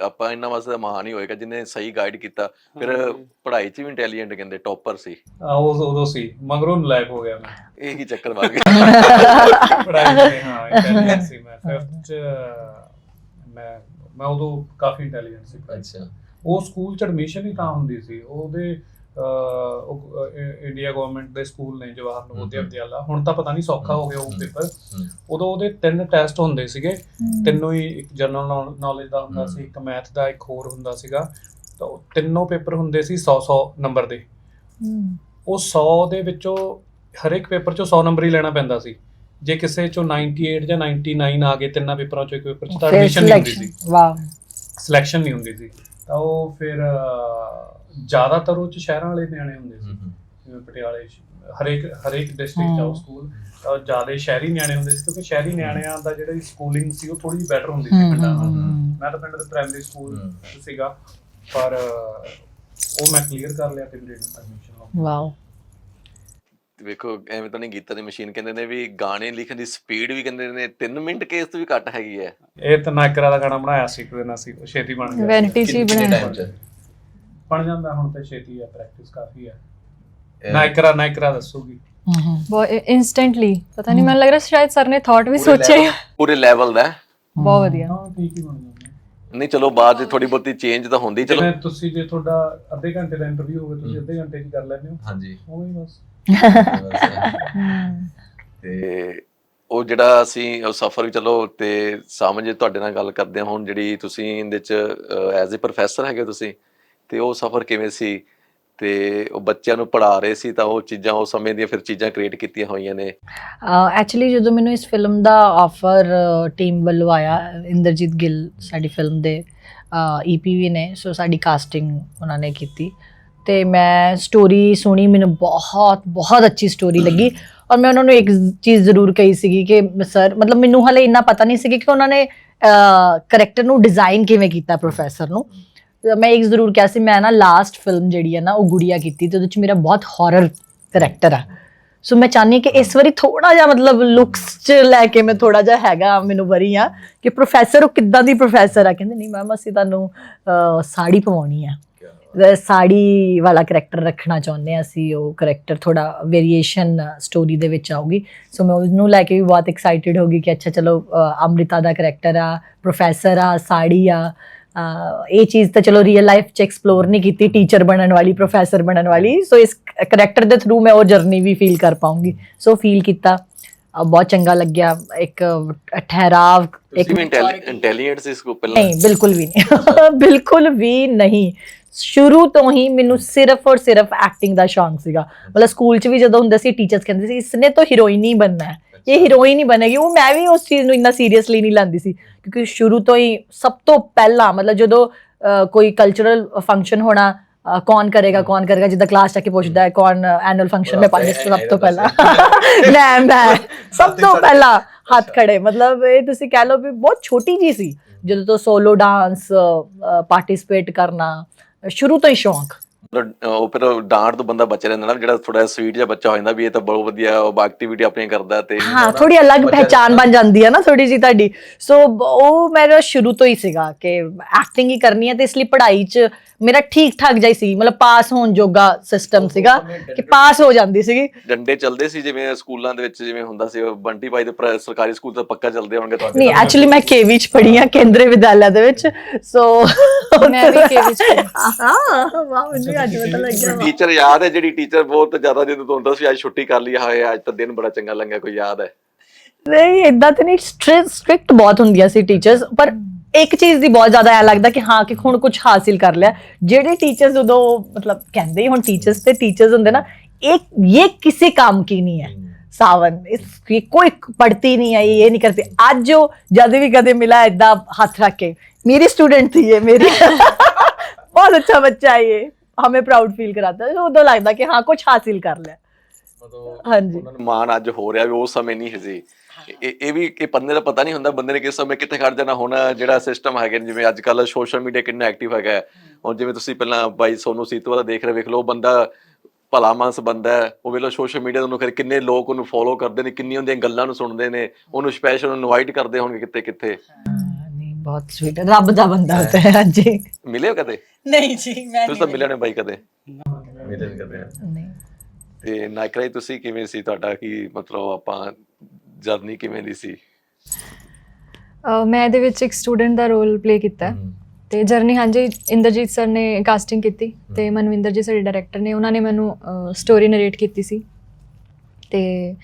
ਆਪਾਂ ਇਹਨਾਂ ਵਾਸਤੇ ਤਾਂ ਮਹਾਨ ਹੀ ਹੋਏਗਾ ਜਿਹਨੇ ਸਹੀ ਗਾਈਡ ਕੀਤਾ। ਫਿਰ ਪੜ੍ਹਾਈ 'ਚ ਵੀ ਇੰਟੈਲੀਜੈਂਟ ਕਹਿੰਦੇ ਟੌਪਰ ਸੀ। ਆ ਉਹ ਉਦੋਂ ਸੀ ਮਗਰੋਂ ਲਾਇਕ ਹੋ ਗਿਆ ਮੈਂ। ਇਹ ਕੀ ਚੱਕਰ ਬਣ ਗਿਆ। ਪੜਾਈ ਤੇ ਹਾਂ ਇੰਟੈਲੀਜੈਂਟ ਸੀ ਮੈਂ। 5th ਚ ਮੈਂ ਮੈਂ ਉਦੋਂ ਕਾਫੀ ਇੰਟੈਲੀਜੈਂਟ ਸੀ। ਅੱਛਾ। ਉਹ ਸਕੂਲ ਚ ਐਡਮਿਸ਼ਨ ਹੀ ਤਾਂ ਹੁੰਦੀ ਸੀ ਉਹਦੇ ਇੰਡੀਆ ਗਵਰਨਮੈਂਟ ਦੇ ਸਕੂਲ ਨੇ ਜਵਾਹਰ ਨਵੋਦਿਆ। ਵਿਦਿਆਲਾ। ਹੁਣ ਤਾਂ ਪਤਾ ਨਹੀਂ ਸੌਖਾ ਹੋ ਗਿਆ ਉਹ। ਪੇਪਰ ਉਦੋਂ ਉਹਦੇ ਤਿੰਨ ਟੈਸਟ ਹੁੰਦੇ ਸੀਗੇ। ਤਿੰਨੋਂ ਹੀ ਇੱਕ ਜਨਰਲ ਨੌਲੇਜ ਦਾ ਹੁੰਦਾ। ਸੀ ਇੱਕ ਮੈਥ ਦਾ ਇੱਕ ਹੋਰ ਹੁੰਦਾ ਸੀਗਾ। ਤਾਂ ਉਹ ਤਿੰਨੋਂ ਪੇਪਰ ਹੁੰਦੇ ਸੀ 100 100 ਨੰਬਰ ਦੇ। ਉਹ 100 ਦੇ ਵਿੱਚੋਂ ਹਰੇਕ ਪੇਪਰ ਚੋਂ 100 ਨੰਬਰ ਹੀ ਲੈਣਾ ਪੈਂਦਾ ਸੀ। ਜੇ ਕਿਸੇ ਚੋਂ 98 ਜਾਂ 99 ਆ ਗਏ ਤਿੰਨਾਂ ਪੇਪਰਾਂ ਚੋਂ ਇੱਕ ਪੇਪਰ ਚ ਤਾਂ ਐਡਮਿਸ਼ਨ ਨਹੀਂ ਹੁੰਦੀ ਸੀ। ਵਾਓ ਸਿਲੈਕਸ਼ਨ ਨਹੀਂ ਹੁੰਦੀ ਸੀ। ਤਾਂ ਉਹ ਫਿਰ ਜ਼ਿਆਦਾਤਰ ਉਹ ਚ ਸ਼ਹਿਰਾਂ ਵਾਲੇ ਨਿਆਣੇ ਹੁੰਦੇ ਸੀ। ਜਿਵੇਂ ਪਟਿਆਲੇ 'ਚ, ਹਰੇਕ ਹਰੇਕ ਡਿਸਟ੍ਰਿਕਟ ਹਮ। ਸਕੂਲ ਤਾਂ ਜ਼ਿਆਦਾ ਸ਼ਹਿਰੀ ਨਿਆਣੇ ਹੁੰਦੇ ਸੀ ਕਿਉਂਕਿ ਸ਼ਹਿਰੀ ਨਿਆਣਿਆਂ ਦਾ ਜਿਹੜੀ ਸਕੂਲਿੰਗ ਸੀ ਉਹ ਥੋੜੀ ਬੈਟਰ ਹੁੰਦੀ ਸੀ ਪਿੰਡਾਂ ਨਾਲੋਂ। ਮੈਂ ਤਾਂ ਪਿੰਡ ਦੇ ਪ੍ਰਾਇਮਰੀ ਸਕੂਲ। ਸੀਗਾ ਪਰ ਉਹ ਮੈਂ ਕਲੀਅਰ ਕਰ ਲਿਆ ਤੇ ਮੇਰੇ ਐਡਮਿਸ਼ਨ ਹੋ ਗਈ ਵਾਓ ਵੇਖੋ ਐਵੇਂ ਤਾਂ ਨਹੀਂ ਗੀਤਾ ਦੀ ਮਸ਼ੀਨ ਕਹਿੰਦੇ ਨੇ ਵੀ ਗਾਣੇ ਲਿਖਣ ਦੀ ਸਪੀਡ ਵੀ ਕਹਿੰਦੇ ਨੇ 3 ਮਿੰਟ ਕੇਸ ਤੋਂ ਵੀ ਘੱਟ ਹੈਗੀ ਹੈ। ਇਹ ਤਾਂ ਨਾਇਕਰਾ ਦਾ ਗਾਣਾ ਬਣਾਇਆ ਸੀ ਇੱਕ ਦਿਨ ਅਸੀਂ ਉਹ ਛੇਤੀ ਬਣ ਗਿਆ ਵੈਨਿਟੀ ਕਿੰਨੇ ਬਣਾਇਆ। ਟਾਈਮ ਚ? ਬਣ ਜਾਂਦਾ ਹੁਣ ਤੇ ਛੇਤੀ ਹੈ ਪ੍ਰੈਕਟਿਸ ਕਾਫੀ ਹੈ ਇਹ- ਨਾਇਕਰਾ ਨਾਇਕਰਾ ਦੱਸੂਗੀ। ਬਹੁਤ ਇਨਸਟੈਂਟਲੀ ਪਤਾ ਨਹੀਂ ਮੈਨੂੰ ਲੱਗ ਰਿਹਾ ਸ਼ਾਇਦ ਸਰ ਨੇ ਥਾਟ ਵੀ ਆ। ਪੂਰੇ ਲੈਵਲ ਦਾ। ਹੈ। ਬਹੁਤ ਵਧੀਆ। ਹਾਂ ਠੀਕ ਹੀ ਬਣ ਜਾਂਦਾ। ਨਹੀਂ ਚਲੋ ਬਾਅਦ 'ਚ ਥੋੜੀ ਬਹੁਤੀ ਚੇਂਜ ਤਾਂ ਹੁੰਦੀ ਚਲੋ। ਤੁਸੀਂ ਜੇ ਤੁਹਾਡਾ ਅੱਧੇ ਘੰਟੇ ਦਾ ਇੰਟਰਵਿਊ ਹੋਵੇ ਤੁਸੀਂ ਅੱਧੇ ਘੰਟੇ 'ਚ ਕਰ ਲੈਂਦੇ ਹੋ। ਹਾਂਜੀ। ਉਵੇਂ ਹੀ ਬਸ। ਤੇ ਉਹ ਜਿਹੜਾ ਅਸੀਂ, ਉਹ ਸਫ਼ਰ ਵੀ ਚਲੋ ਤੇ ਸਮਝ ਤੁਹਾਡੇ ਨਾਲ ਗੱਲ ਕਰਦੇ ਹਾਂ, ਹੁਣ ਜਿਹੜੀ ਤੁਸੀਂ ਇਹਦੇ ਚ ਐਜ਼ ਅ ਪ੍ਰੋਫੈਸਰ ਹੈਗੇ ਤੁਸੀਂ, ਤੇ ਉਹ ਸਫ਼ਰ ਕਿਵੇਂ ਸੀ? ਤੇ ਉਹ ਬੱਚਿਆਂ ਨੂੰ ਪੜ੍ਹਾ ਰਹੇ ਸੀ ਤਾਂ ਉਹ ਚੀਜ਼ਾਂ, ਉਹ ਸਮੇਂ ਦੀਆਂ ਫਿਰ ਚੀਜ਼ਾਂ ਕ੍ਰੀਏਟ ਕੀਤੀਆਂ ਹੋਈਆਂ ਨੇ। ਐਕਚੁਅਲੀ ਜਦੋਂ ਮੈਨੂੰ ਇਸ ਫਿਲਮ ਦਾ ਆਫਰ ਟੀਮ ਵੱਲੋਂ ਆਇਆ, ਇੰਦਰਜੀਤ ਗਿੱਲ, ਸਾਡੀ ਫਿਲਮ ਦੇ ਈਪੀਵੀ ਨੇ ਸੋ ਸਾਡੀ ਕਾਸਟਿੰਗ ਉਹਨਾਂ ਨੇ ਕੀਤੀ। ਤੇ ਮੈਂ ਸਟੋਰੀ ਸੁਣੀ, ਮੈਨੂੰ ਬਹੁਤ ਬਹੁਤ ਅੱਛੀ ਸਟੋਰੀ ਲੱਗੀ। ਔਰ ਮੈਂ ਉਹਨਾਂ ਨੂੰ ਇੱਕ ਚੀਜ਼ ਜ਼ਰੂਰ ਕਹੀ ਸੀਗੀ ਕਿ ਸਰ ਮਤਲਬ ਮੈਨੂੰ ਹਲੇ ਇੰਨਾ ਪਤਾ ਨਹੀਂ ਸੀ ਕਿ ਉਹਨਾਂ ਨੇ ਕਰੈਕਟਰ ਨੂੰ ਡਿਜ਼ਾਈਨ ਕਿਵੇਂ ਕੀਤਾ ਪ੍ਰੋਫੈਸਰ ਨੂੰ। ਮੈਂ ਇੱਕ ਜ਼ਰੂਰ ਕਿਹਾ ਸੀ, ਮੈਂ ਨਾ ਲਾਸਟ ਫਿਲਮ ਜਿਹੜੀ ਹੈ ਨਾ, ਉਹ ਗੁੜੀਆ ਕੀਤੀ ਤੇ ਉਹਦੇ ਚ ਮੇਰਾ ਬਹੁਤ ਹਾਰਰ ਕਰੈਕਟਰ ਆ। ਸੋ ਮੈਂ ਚਾਹਨੀ ਕਿ ਇਸ ਵਾਰੀ ਥੋੜਾ ਜਿਹਾ ਮਤਲਬ ਲੁੱਕਸ ਚ ਲੈ ਕੇ ਮੈਂ ਥੋੜਾ ਜਿਹਾ ਹੈਗਾ, ਮੈਨੂੰ ਵਰੀ ਆ ਕਿ ਪ੍ਰੋਫੈਸਰ ਉਹ ਕਿੱਦਾਂ ਦੀ ਪ੍ਰੋਫੈਸਰ ਆ। ਕਹਿੰਦੇ, ਨਹੀਂ ਮੈਮ ਅਸੀਂ ਤੁਹਾਨੂੰ ਸਾੜੀ ਪਵਾਉਣੀ ਆ। ਸਾੜੀ ਵਾਲਾ ਕੈਰੈਕਟਰ ਰੱਖਣਾ ਚਾਹੁੰਦੇ ਆ ਅਸੀਂ ਉਹ ਕੈਰੈਕਟਰ ਥੋੜਾ ਵੇਰੀਏਸ਼ਨ ਸਟੋਰੀ ਦੇ ਵਿੱਚ ਆਊਗੀ। ਸੋ ਮੈਂ ਉਹਨੂੰ ਲੈ ਕੇ ਵੀ ਬਹੁਤ ਐਕਸਾਈਟਿਡ ਹੋ ਗਈ ਕਿ ਅੱਛਾ ਚਲੋ ਅੰਮ੍ਰਿਤਾ ਦਾ ਕੈਰੈਕਟਰ ਆ ਪ੍ਰੋਫੈਸਰ ਆ ਸਾੜੀ ਆ ਇਹ ਚੀਜ਼ ਤਾਂ ਚਲੋ ਰੀਅਲ ਲਾਈਫ ਚ ਐਕਸਪਲੋਰ ਨਹੀਂ ਕੀਤੀ ਟੀਚਰ ਬਣਨ ਵਾਲੀ ਪ੍ਰੋਫੈਸਰ ਬਣਨ ਵਾਲੀ। ਸੋ ਇਸ ਕੈਰੈਕਟਰ ਦੇ ਥਰੂ ਮੈਂ ਉਹ ਜਰਨੀ ਵੀ ਫੀਲ ਕਰ ਪਾਉਂਗੀ। ਸੋ ਫੀਲ ਕੀਤਾ। ਬਹੁਤ ਚੰਗਾ ਲੱਗਿਆ। ਇੱਕ ਠਹਿਰਾਵ ਇੱਕ ਤੁਸੀਂ ਵੀ ਇੰਟੈਲੀਜੈਂਟ ਸੀ ਸਕੂਲ ਪਹਿਲਾਂ ਨਹੀਂ ਬਿਲਕੁਲ ਵੀ ਨਹੀਂ। (laughs) ਬਿਲਕੁਲ ਵੀ ਨਹੀਂ। ਸ਼ੁਰੂ ਤੋਂ ਹੀ ਮੈਨੂੰ ਸਿਰਫ ਔਰ ਸਿਰਫ ਐਕਟਿੰਗ ਦਾ ਸ਼ੌਂਕ ਸੀਗਾ। ਮਤਲਬ ਸਕੂਲ 'ਚ ਵੀ ਜਦੋਂ ਹੁੰਦਾ ਸੀ ਟੀਚਰਸ ਕਹਿੰਦੇ ਸੀ ਇਸਨੇ ਤਾਂ ਹੀਰੋਇਨ ਹੀ ਬਣਨਾ ਹੈ। ਇਹ ਹੀਰੋਇਨ ਹੀ ਬਣੇਗੀ। ਉਹ ਮੈਂ ਵੀ ਉਸ ਚੀਜ਼ ਨੂੰ ਇੰਨਾ ਸੀਰੀਅਸਲੀ ਨਹੀਂ ਲੈਂਦੀ ਸੀ। ਕਿਉਂਕਿ ਸ਼ੁਰੂ ਤੋਂ ਹੀ ਸਭ ਤੋਂ ਪਹਿਲਾਂ ਮਤਲਬ ਜਦੋਂ ਕੋਈ ਕਲਚਰਲ ਫੰਕਸ਼ਨ ਹੋਣਾ ਕੌਣ ਕਰੇਗਾ ਕੌਣ ਕਰੇਗਾ ਜਿੱਦਾਂ ਕਲਾਸ ਜਾ ਕੇ ਪੁੱਛਦਾ ਹੈ ਕੌਣ ਐਨੂਅਲ ਫੰਕਸ਼ਨ में ਪਾਰਟਿਸਿਪੇਟ ਸਭ ਤੋਂ ਪਹਿਲਾਂ। (laughs) ਮੈਂ ਮੈਂ ਸਭ ਤੋਂ ਪਹਿਲਾਂ ਹੱਥ ਖੜੇ। ਮਤਲਬ ਇਹ ਤੁਸੀਂ ਕਹਿ ਲਓ ਵੀ ਬਹੁਤ ਛੋਟੀ ਜੀ ਸੀ। ਜਦੋਂ ਤੋਂ ਸੋਲੋ ਡਾਂਸ ਪਾਰਟਿਸਿਪੇਟ ਕਰਨਾ ਸ਼ੁਰੂ ਤੋਂ ਹੀ ਸ਼ੌਂਕ। ਉਹ ਫਿਰ ਡਾਂਟ ਤੋਂ ਬੰਦਾ ਬਚ ਰਹਿੰਦਾ ਨਾ ਜਿਹੜਾ ਥੋੜਾ ਸਵੀਟ ਜਿਹਾ ਬੱਚਾ ਹੋ ਜਾਂਦਾ ਵੀ ਇਹ ਤਾਂ ਬਹੁਤ ਵਧੀਆ ਉਹ ਐਕਟੀਵਿਟੀ ਆਪਣੀ ਕਰਦਾ ਤੇ ਹਾਂ ਥੋੜੀ ਅਲੱਗ ਪਹਿਚਾਨ ਬਣ ਜਾਂਦੀ ਹੈ ਨਾ ਥੋੜੀ ਜੀ ਤੁਹਾਡੀ। ਸੋ ਉਹ ਮੇਰਾ ਸ਼ੁਰੂ ਤੋਂ ਹੀ ਸੀਗਾ ਕਿ ਐਕਟਿੰਗ ਹੀ ਕਰਨੀ ਹੈ ਤੇ ਇਸ ਲਈ ਪੜ੍ਹਾਈ 'ਚ ਮੇਰਾ ਠੀਕ ਠਾਕ ਜਾਈ ਸੀ ਮਤਲਬ ਪਾਸ ਹੋਣ ਜੋਗਾ ਸਿਸਟਮ ਸੀਗਾ ਕਿ ਪਾਸ ਹੋ ਜਾਂਦੀ ਸੀਗੀ ਡੰਡੇ ਚੱਲਦੇ ਸੀ ਜਿਵੇਂ ਸਕੂਲਾਂ ਦੇ ਵਿੱਚ ਜਿਵੇਂ ਹੁੰਦਾ ਸੀ ਬੰਟੀ ਭਾਈ ਦੇ ਸਰਕਾਰੀ ਸਕੂਲ ਤਾਂ ਪੱਕਾ ਚੱਲਦੇ ਹੋਣਗੇ ਤੁਹਾਡੇ ਨਹੀਂ ਐਕਚੁਅਲੀ ਮੈਂ ਕੇਵੀ 'ਚ ਪੜ੍ਹੀ ਹਾਂ ਕੇਂਦਰੀ ਵਿਦਿਆਲਿਆ ਦੇ ਵਿੱਚ ਸੋ ਮੈਂ ਵੀ KV 'ਚ ਪੜ੍ਹੀ। ਹਾਂ ਵਾਹ ਮੈਨੂੰ ਅੱਜ ਪਤਾ ਲੱਗਿਆ। ਟੀਚਰ ਯਾਦ ਹੈ ਜਿਹੜੀ ਟੀਚਰ ਬਹੁਤ ਜ਼ਿਆਦਾ ਜਦੋਂ ਤੋਂ ਹੁੰਦਾ ਸੀ ਅੱਜ ਛੁੱਟੀ ਕਰ ਲਈ ਹਾਏ ਅੱਜ ਤਾਂ ਦਿਨ ਬੜਾ ਚੰਗਾ ਲੰਘਿਆ ਕੋਈ ਯਾਦ ਹੈ ਨਹੀਂ ਇਦਾਂ ਤੇ ਨਹੀਂ ਸਟ੍ਰਿਕਟ ਬਹੁਤ ਹੁੰਦੀਆਂ ਸੀ ਟੀਚਰਸ ਪਰ ਇੱਕ ਚੀਜ਼ ਦੀ ਬਹੁਤ ਜ਼ਿਆਦਾ ਐ ਲੱਗਦਾ ਕਿ ਹਾਂ ਕਿ ਹੁਣ ਕੁਝ ਹਾਸਿਲ ਕਰ ਲਿਆ ਜਿਹੜੇ ਟੀਚਰਸ ਉਦੋਂ ਮਤਲਬ ਕਹਿੰਦੇ ਹੀ ਹੁਣ ਟੀਚਰਸ ਤੇ ਟੀਚਰਸ ਹੁੰਦੇ ਨਾ एक ये किसी काम की नहीं है सावन इसकी कोई पढ़ती नहीं है ये नहीं करती आज जो जब भी कदे मिला इदा हाथ रख के मेरी स्टूडेंट थी ये मेरी बहुत अच्छा बच्चा है ये हमें प्राउड फील कराता है तो उदो लगता कि हाँ कुछ हासिल कर लिया ਮਤਲਬ ਹਾਂਜੀ ਉਹਨਾਂ ਨੂੰ ਮਾਣ ਅੱਜ ਹੋ ਰਿਹਾ ਵੀ ਉਸ ਸਮੇਂ ਨਹੀਂ ਸੀ ਇਹ ਇਹ ਵੀ ਇਹ ਬੰਦੇ ਦਾ ਪਤਾ ਨਹੀਂ ਹੁੰਦਾ ਬੰਦੇ ਨੇ ਕਿਸ ਸਮੇਂ ਕਿੱਥੇ ਖੜ ਜਾਣਾ ਹੁਣ ਜਿਹੜਾ ਸਿਸਟਮ ਹੈਗੇ ਜਿਵੇਂ ਅੱਜ ਕੱਲ ਸੋਸ਼ਲ ਮੀਡੀਆ ਕਿੰਨਾ ਐਕਟਿਵ ਹੈਗਾ। ਹੁਣ ਜਿਵੇਂ ਤੁਸੀਂ ਪਹਿਲਾਂ ਬਾਈ ਸੋਨੂ ਸੀਤੂ ਵਾਲਾ ਦੇਖ ਰਹੇ ਵੇਖ ਲਓ ਉਹ ਬੰਦਾ ਭਲਾ ਮਾਨਸ ਬੰਦਾ ਹੈ ਉਹ ਵੇਖ ਲਓ ਸੋਸ਼ਲ ਮੀਡੀਆ ਤੋਂ ਉਹਨੂੰ ਫਿਰ ਕਿੰਨੇ ਲੋਕ ਉਹਨੂੰ ਫੋਲੋ ਕਰਦੇ ਨੇ ਕਿੰਨੀਆਂ ਉਹਦੀਆਂ ਗੱਲਾਂ ਨੂੰ ਸੁਣਦੇ ਨੇ ਉਹਨੂੰ ਸਪੈਸ਼ਲ ਇਨਵਾਈਟ ਕਰਦੇ ਹੋਣਗੇ ਕਿਤੇ ਕਿੱਥੇ। ਹਾਂ, ਨਹੀਂ ਬਹੁਤ ਸਵੀਟ ਰੱਬ ਦਾ ਬੰਦਾ ਹੁੰਦਾ ਹੈ ਹਾਂਜੀ। ਮਿਲੇ ਹੋ ਕਦੇ? ਨਹੀਂ ਜੀ ਮੈਂ ਤੁਸੀਂ ਤਾਂ ਮਿਲੇ। ਨੇ ਬਾਈ ਕਦੇ। ਮਿਲੇ ਨੀ ਕਦੇ ਨਹੀਂ। ਤੇ ਨਾਇਕਰਾਈ ਤੁਸੀਂ ਕਿਵੇਂ ਸੀ ਤੁਹਾਡਾ ਕੀ ਮਤਲਬ ਆਪਾਂ ਜਰਨੀ ਕਿਵੇਂ ਦੀ ਸੀ? ਮੈਂ ਇਹਦੇ ਵਿੱਚ ਇੱਕ ਸਟੂਡੈਂਟ ਦਾ ਰੋਲ ਪਲੇ ਕੀਤਾ। ਤੇ ਜਰਨੀ ਹਾਂਜੀ ਇੰਦਰਜੀਤ ਸਰ ਨੇ ਕਾਸਟਿੰਗ ਕੀਤੀ ਤੇ ਮਨਵਿੰਦਰ ਜੀ ਸਾਡੇ ਡਾਇਰੈਕਟਰ ਨੇ ਉਹਨਾਂ ਨੇ ਮੈਨੂੰ ਸਟੋਰੀ ਨਰੇਟ ਕੀਤੀ ਸੀ। ਤੇ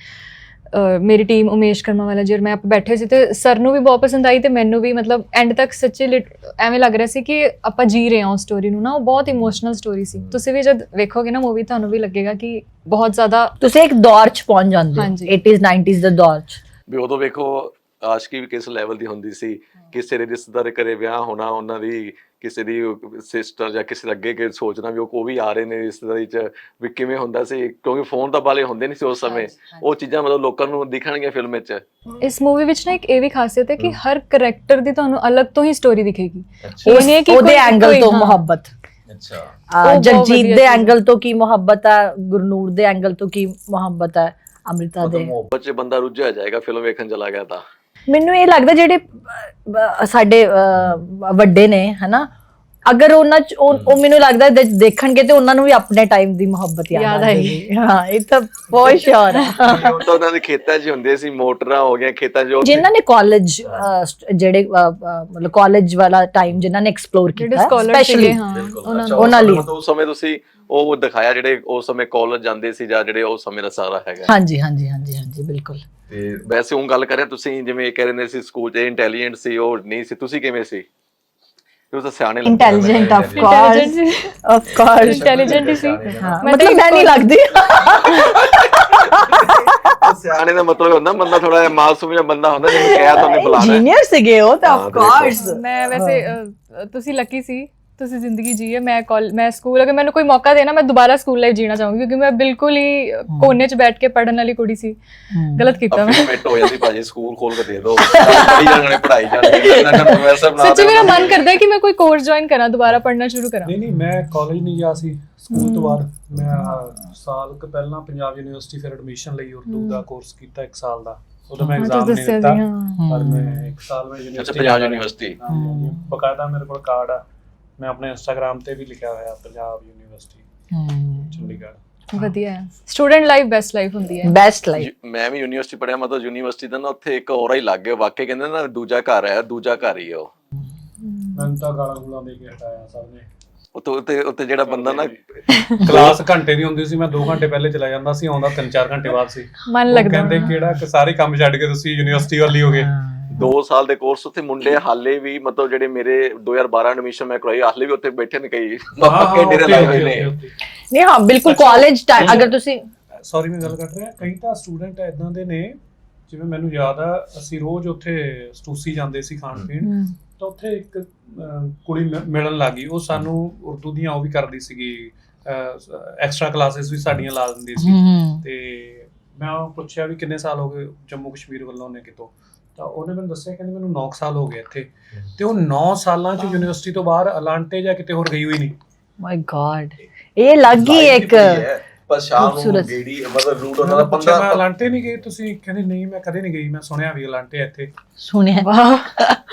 ਮੇਰੀ ਟੀਮ ਉਮੇਸ਼ ਕਰਮਾ ਵਾਲਾ ਜੀ ਔਰ ਮੈਂ ਆਪ ਬੈਠੇ ਸੀ ਤੇ ਸਰ ਨੂੰ ਵੀ ਬਹੁਤ ਪਸੰਦ ਆਈ ਤੇ ਮੈਨੂੰ ਵੀ ਮਤਲਬ ਐਂਡ ਤੱਕ ਸੱਚੀ ਐਵੇਂ ਲੱਗ ਰਿਹਾ ਸੀ ਕਿ ਆਪਾਂ ਜੀ ਰਹੇ ਹਾਂ ਉਸ ਸਟੋਰੀ ਨੂੰ ਨਾ ਉਹ ਬਹੁਤ ਇਮੋਸ਼ਨਲ ਸਟੋਰੀ ਸੀ। ਤੁਸੀਂ ਵੀ ਜਦ ਵੇਖੋਗੇ ਨਾ ਮੂਵੀ ਤੁਹਾਨੂੰ ਵੀ ਲੱਗੇਗਾ ਕਿ ਬਹੁਤ ਜ਼ਿਆਦਾ ਤੁਸੀਂ ਇੱਕ ਦੌਰ ਚ ਪਹੁੰਚ ਜਾਂਦੇ ਹੋ। ਹਾਂਜੀ। 80s 90s ਦੇ ਦੌਰ ਚ। ਵੀ ਉਦੋਂ ਵੇਖੋ ਆਸ਼ਕੀ ਵੀ ਕਿਸ ਲੈਵਲ ਦੀ ਹੁੰਦੀ ਸੀ ਕਿਸੇ ਰਿਸ਼ਤੇਦਾਰ ਘਰੇ ਵਿਆਹ ਹੋਣਾ ਉਹਨਾਂ ਦੀ ਕਿਸੇ ਦੀ ਸਿਸਟਰ ਜਾਂ ਕਿਸੇ ਦੇ ਅੱਗੇ ਕੇ ਸੋਚਣਾ ਵੀ ਉਹ ਉਹ ਵੀ ਆ ਰਹੇ ਨੇ ਰਿਸ਼ਤੇਦਾਰੀ ਚ ਵੀ ਕਿਵੇਂ ਹੁੰਦਾ ਸੀ ਕਿਉਂਕਿ ਫੋਨ ਤਾਂ ਬਾਲੇ ਹੁੰਦੇ ਨਹੀਂ ਸੀ ਉਸ ਸਮੇਂ। ਉਹ ਚੀਜ਼ਾਂ ਮਤਲਬ ਲੋਕਾਂ ਨੂੰ ਦਿਖਣਗੀਆਂ ਫਿਲਮ ਵਿੱਚ ਇਸ ਮੂਵੀ ਵਿੱਚ ਨਾ ਇੱਕ ਇਹ ਵੀ ਖਾਸੀਅਤ ਹੈ ਕਿ ਹਰ ਕੈਰੈਕਟਰ ਦੀ ਤੁਹਾਨੂੰ ਅਲੱਗ ਤੋਂ ਹੀ ਸਟੋਰੀ ਦਿਖੇਗੀ। ਇਹ ਉਸ ਨਹੀਂ ਕਿ ਉਹਦੇ ਐਂਗਲ ਤੋਂ। ਮੁਹੱਬਤ। ਅੱਛਾ। ਉਹ ਜਗਜੀਤ ਦੇ। ਐਂਗਲ ਤੋਂ ਕੀ ਮੁਹੱਬਤ ਹੈ ਗੁਰਨੂਰ ਦੇ ਐਂਗਲ ਤੋਂ ਕੀ ਮੁਹੱਬਤ ਹੈ ਅਮ੍ਰਿਤਾ ਦੇ। ਮੁਹੱਬਤ ਚ ਬੰਦਾ ਰੁੱਝਿਆ ਜਾਏਗਾ ਫਿਲਮ ਵੇਖਣ ਚਲਾ ਗਿਆ ਤਾਂ। ਮੈਨੂੰ ਇਹ ਲੱਗਦਾ ਜਿਹੜੇ ਅਹ, ਸਾਡੇ ਅਹ, ਵੱਡੇ ਨੇ ਹਨਾ ਅਗਰ ਉਹਨਾਂ ਚ ਉਹ ਉਹ ਮੈਨੂੰ ਲੱਗਦਾ ਦੇ- ਦੇਖਣਗੇ ਤੇ ਉਹਨਾਂ ਨੂੰ ਵੀ ਆਪਣੇ ਟਾਈਮ ਦੀ ਮੁਹੱਬਤ ਯਾਦ ਯਾਦ ਆ ਆਏਗੀ। ਜਾਏਗੀ ਹਾਂ ਇਹ ਤਾਂ ਬਹੁਤ ਸ਼ੋਰ ਹੈ। ਉਹ ਤਾਂ ਉਹਨਾਂ ਦੇ ਖੇਤਾਂ 'ਚ ਹੁੰਦੇ ਸੀ ਮੋਟਰਾਂ ਹੋ ਗਈਆਂ ਖੇਤਾਂ 'ਚ ਉਹ ਜਿਨ੍ਹਾਂ ਨੇ ਕਾਲਜ ਜਿਹੜੇ ਅਹ, ਅਹ, ਮਤਲਬ ਕਾਲਜ ਵਾਲਾ ਟਾਈਮ ਜਿਨ੍ਹਾਂ ਨੇ ਐਕਸਪਲੋਰ ਜਿਹੜੇ ਕੀਤਾ ਸਕਾਲਰ ਹਾਂ ਬਿਲਕੁਲ। ਉਹਨਾਂ ਅੱਛਾ, ਨੂੰ। ਉਹਨਾਂ ਲਈ। ਮਤਲਬ ਉਸ ਸਮੇਂ ਤੁਸੀਂ ਉਹ ਦਿਖਾਇਆ ਜਿਹੜੇ ਉਸ ਸਮੇਂ ਕਾਲਜ ਜਾਂਦੇ ਸੀ ਜਾਂ ਜਿਹੜੇ ਉਸ ਸਮੇਂ ਦਾ ਸਾਰਾ ਹੈਗਾ? ਹਾਂਜੀ ਹਾਂਜੀ ਹਾਂਜੀ ਹਾਂਜੀ ਬਿਲਕੁਲ। ਤੇ ਵੈਸੇ ਉਹ ਗੱਲ ਕਰਿਆ ਤੁਸੀਂ ਜਿਵੇਂ ਇਹ ਕਹਿ ਰਹੇ ਨੇ ਸੀ ਸਕੂਲ 'ਚ ਇੰਟੈਲੀਜੈਂਟ ਸੀ ਉਹ ਨਹੀਂ ਸੀ ਤੁਸੀਂ ਕਿਵੇਂ ਸੀ ਉਹ ਤਾਂ ਸਿਆਣੇ ਲੱਗਦੇ intelligent of Intelligent course. Of course Intelligent ਹੀ ਸੀ। ਮਤਲਬ ਮੈਂ ਨਹੀਂ ਲੱਗਦੀ (laughs) ਸਿਆਣੇ ਦਾ ਮਤਲਬ ਹੁੰਦਾ ਬੰਦਾ ਥੋੜਾ ਜਿਹਾ ਮਾਸੂਮ ਜਿਹਾ ਬੰਦਾ ਹੁੰਦਾ ਜਿਹਨੂੰ ਕਿਹਾ ਤਾਂ ਉਹਨੇ ਬੁਲਾਣਾ ਹੈ। ਇੰਜੀਨੀਅਰ ਸੀਗੇ ਉਹ ਤਾਂ ਆਫ। ਕੋਰਸ ਮੈਂ ਵੈਸੇ ਤੁਸੀਂ ਲੱਕੀ ਸੀ ਤੁਸੀਂ ਜ਼ਿੰਦਗੀ ਜੀ ਹੈ ਮੈਂ ਕਾਲ ਮੈਂ ਸਕੂਲ ਅਗਰ ਮੈਨੂੰ ਕੋਈ ਮੌਕਾ ਦੇਣਾ ਮੈਂ ਦੁਬਾਰਾ ਸਕੂਲ ਲਾਈਫ ਜੀਣਾ ਚਾਹੂੰਗੀ ਕਿਉਂਕਿ ਮੈਂ ਬਿਲਕੁਲ ਹੀ ਕੋਨੇ 'ਚ ਬੈਠ ਕੇ ਪੜਨ ਵਾਲੀ ਕੁੜੀ ਸੀ। ਗਲਤ ਕੀਤਾ ਮੈਂ। ਫਿੱਟ ਹੋ ਜਾਂਦੀ ਭਾਜੀ ਸਕੂਲ ਖੋਲ ਕੇ ਦੇ ਦਿਓ। ਪੜ੍ਹਾਈ ਜਾਣਗੇ ਪੜ੍ਹਾਈ ਇਹਨਾਂ ਨੂੰ ਵੈਸੇ ਬਣਾ ਸੱਚੀ। ਮੇਰਾ ਮਨ ਕਰਦਾ ਹੈ ਕਿ ਮੈਂ ਕੋਈ ਕੋਰਸ ਜੁਆਇਨ ਕਰਾਂ ਦੁਬਾਰਾ ਪੜਨਾ ਸ਼ੁਰੂ ਕਰਾਂ। ਨਹੀਂ ਨਹੀਂ ਮੈਂ ਕਾਲਜ ਨਹੀਂ ਗਿਆ ਸੀ ਸਕੂਲ ਤੋਂ ਬਾਅਦ ਮੈਂ ਸਾਲ ਕੁ ਪਹਿਲਾਂ ਪੰਜਾਬ ਯੂਨੀਵਰਸਿਟੀ ਫਿਰ ਐਡਮਿਸ਼ਨ ਲਈ ਉਰਦੂ ਦਾ ਕੋਰਸ ਕੀਤਾ 1 ਸਾਲ ਦਾ। ਉਦੋਂ ਮੈਂ ਐਗਜ਼ਾਮ ਨਹੀਂ ਦਿੱਤਾ। ਪਰ ਮੈਂ 1 ਸਾਲ ਮੈਂ ਯੂਨੀਵਰਸਿਟੀ ਪੰਜਾਬ ਯੂਨੀਵਰਸਿਟੀ। ਬਕਾਇਦਾ ਮੇਰੇ ਕੋਲ ਕਾਰਡ ਆ। ਮੈਂ ਆਪਣੇ ਇੰਸਟਾਗ੍ਰam ਤੇ ਵੀ ਲਿਖਿਆ ਹੋਇਆ ਪੰਜਾਬ ਯੂਨੀਵਰਸਿਟੀ ਚੰਡੀਗੜ੍ਹ। ਵਧੀਆ ਹੈ। ਸਟੂਡੈਂਟ ਲਾਈਫ ਬੈਸਟ ਲਾਈਫ ਹੁੰਦੀ ਹੈ। ਬੈਸਟ ਲਾਈਫ ਮੈਂ ਵੀ ਯੂਨੀਵਰਸਿਟੀ ਪੜਿਆ ਮਤਲਬ ਯੂਨੀਵਰਸਿਟੀ ਦਾ ਨਾ ਉੱਥੇ ਇੱਕ ਔਰਾ ਹੀ ਲੱਗ ਗਿਆ। ਵਾਕਈ ਕਹਿੰਦੇ ਨਾ ਦੂਜਾ ਘਰ ਹੈ ਦੂਜਾ ਘਰ ਹੀ ਹੈ ਉਹ। ਮੈਨੂੰ ਤਾਂ ਗਾਲਾਂ ਗੂਲਾਂ ਦੇ ਕੇ ਹਟਾਇਆ ਸਭ ਨੇ। ਉੱਥੇ ਉੱਥੇ ਉੱਥੇ ਜਿਹੜਾ ਬੰਦਾ ਨਾ ਕਲਾਸ ਘੰਟੇ ਦੀ ਹੁੰਦੀ ਸੀ ਮੈਂ 2 ਘੰਟੇ ਪਹਿਲੇ ਚਲਾ ਜਾਂਦਾ ਸੀ ਆਉਂਦਾ 3-4 ਘੰਟੇ ਬਾਅਦ ਸੀ। ਮਨ ਲੱਗਦਾ ਕਹਿੰਦੇ ਕਿਹੜਾ ਕਿ ਸਾਰੇ ਕੰਮ ਛੱਡ ਕੇ ਤੁਸੀਂ ਯੂਨੀਵਰਸਿਟੀ ਵਾਲੀ ਹੋ ਗਏ। 2 ਸਾਲ ਦੇ ਕੋਰਸ ਉੱਥੇ ਮੁੰਡੇ ਹਾਲੇ ਵੀ ਮਤਲਬ ਜਿਹੜੇ ਮੇਰੇ 2012 ਐਡਮਿਸ਼ਨ ਮੈਂ ਕਰਵਾਈ ਹਾਲੇ ਵੀ ਉੱਥੇ ਬੈਠੇ ਨੇ ਕਈ। ਪੱਕੇ ਡੇਰੇ ਲਾਏ ਹੋਏ ਨੇ। ਨਹੀਂ ਹਾਂ ਬਿਲਕੁਲ ਕਾਲਜ ਅਗਰ ਤੁਸੀਂ ਸੌਰੀ ਮੈਂ ਗੱਲ ਕਰ ਰਿਹਾ ਕਈ ਤਾਂ ਸਟੂਡੈਂਟ ਇਦਾਂ ਦੇ ਨੇ ਜਿਵੇਂ ਮੈਨੂੰ ਯਾਦ ਆ ਅਸੀਂ ਰੋਜ਼ ਉੱਥੇ ਸਟੂਸੀ ਜਾਂਦੇ ਸੀ ਖਾਣ ਪੀਣ। ਤਾਂ ਉੱਥੇ ਇੱਕ ਅਹ, ਕੁੜੀ ਮਿ- ਮਿਲਣ ਲੱਗੀ ਉਹ ਸਾਨੂੰ ਉਰਦੂ ਦੀਆਂ ਉਹ ਵੀ ਕਰਦੀ ਸੀਗੀ ਐਕਸਟਰਾ ਕਲਾਸਿਸ ਵੀ ਸਾਡੀਆਂ ਲਾ ਦਿੰਦੀ ਸੀ। ਤੇ ਮੈਂ ਉਹ ਪੁੱਛਿਆ ਵੀ ਕਿੰਨੇ ਸਾਲ ਹੋ ਗਏ ਜੰਮੂ ਕਸ਼ਮੀਰ ਵੱਲੋਂ ਨੇ ਕਿਤੋਂ? ਤਾਂ ਉਹਨੇ ਮੈਨੂੰ ਦੱਸਿਆ ਕਹਿੰਦੀ ਮੈਨੂੰ 9 ਸਾਲ ਹੋ ਗਏ ਇੱਥੇ। ਤੇ ਉਹ 9 ਸਾਲਾਂ ਚ ਯੂਨੀਵਰਸਿਟੀ ਤੋਂ ਬਾਹਰ ਅਲਾਂਟੇ ਜਾਂ ਕਿਤੇ ਹੋਰ ਗਈ ਹੋਈ ਨਹੀਂ। ਮਾਈ ਗॉड ਇਹ ਲੱਗ ਹੀ ਇੱਕ ਪਰ ਸ਼ਾਮ ਨੂੰ ਖੂਬਸੂਰਤ। ਗੇੜੀ ਮਤਲਬ ਰੂਟ ਉਹਨਾਂ ਦਾ ਪੁੱਛਿਆ ਮੈਂ 15 ਅਲਾਂਟੇ ਨਹੀਂ ਗਈ ਤੁਸੀਂ ਕਹਿੰਦੇ ਨਹੀਂ ਮੈਂ ਕਦੇ ਨਹੀਂ ਗਈ ਮੈਂ ਸੁਣਿਆ ਵੀ ਅਲਾਂਟੇ ਇੱਥੇ। ਸੁਣਿਆ। ਵਾਹ।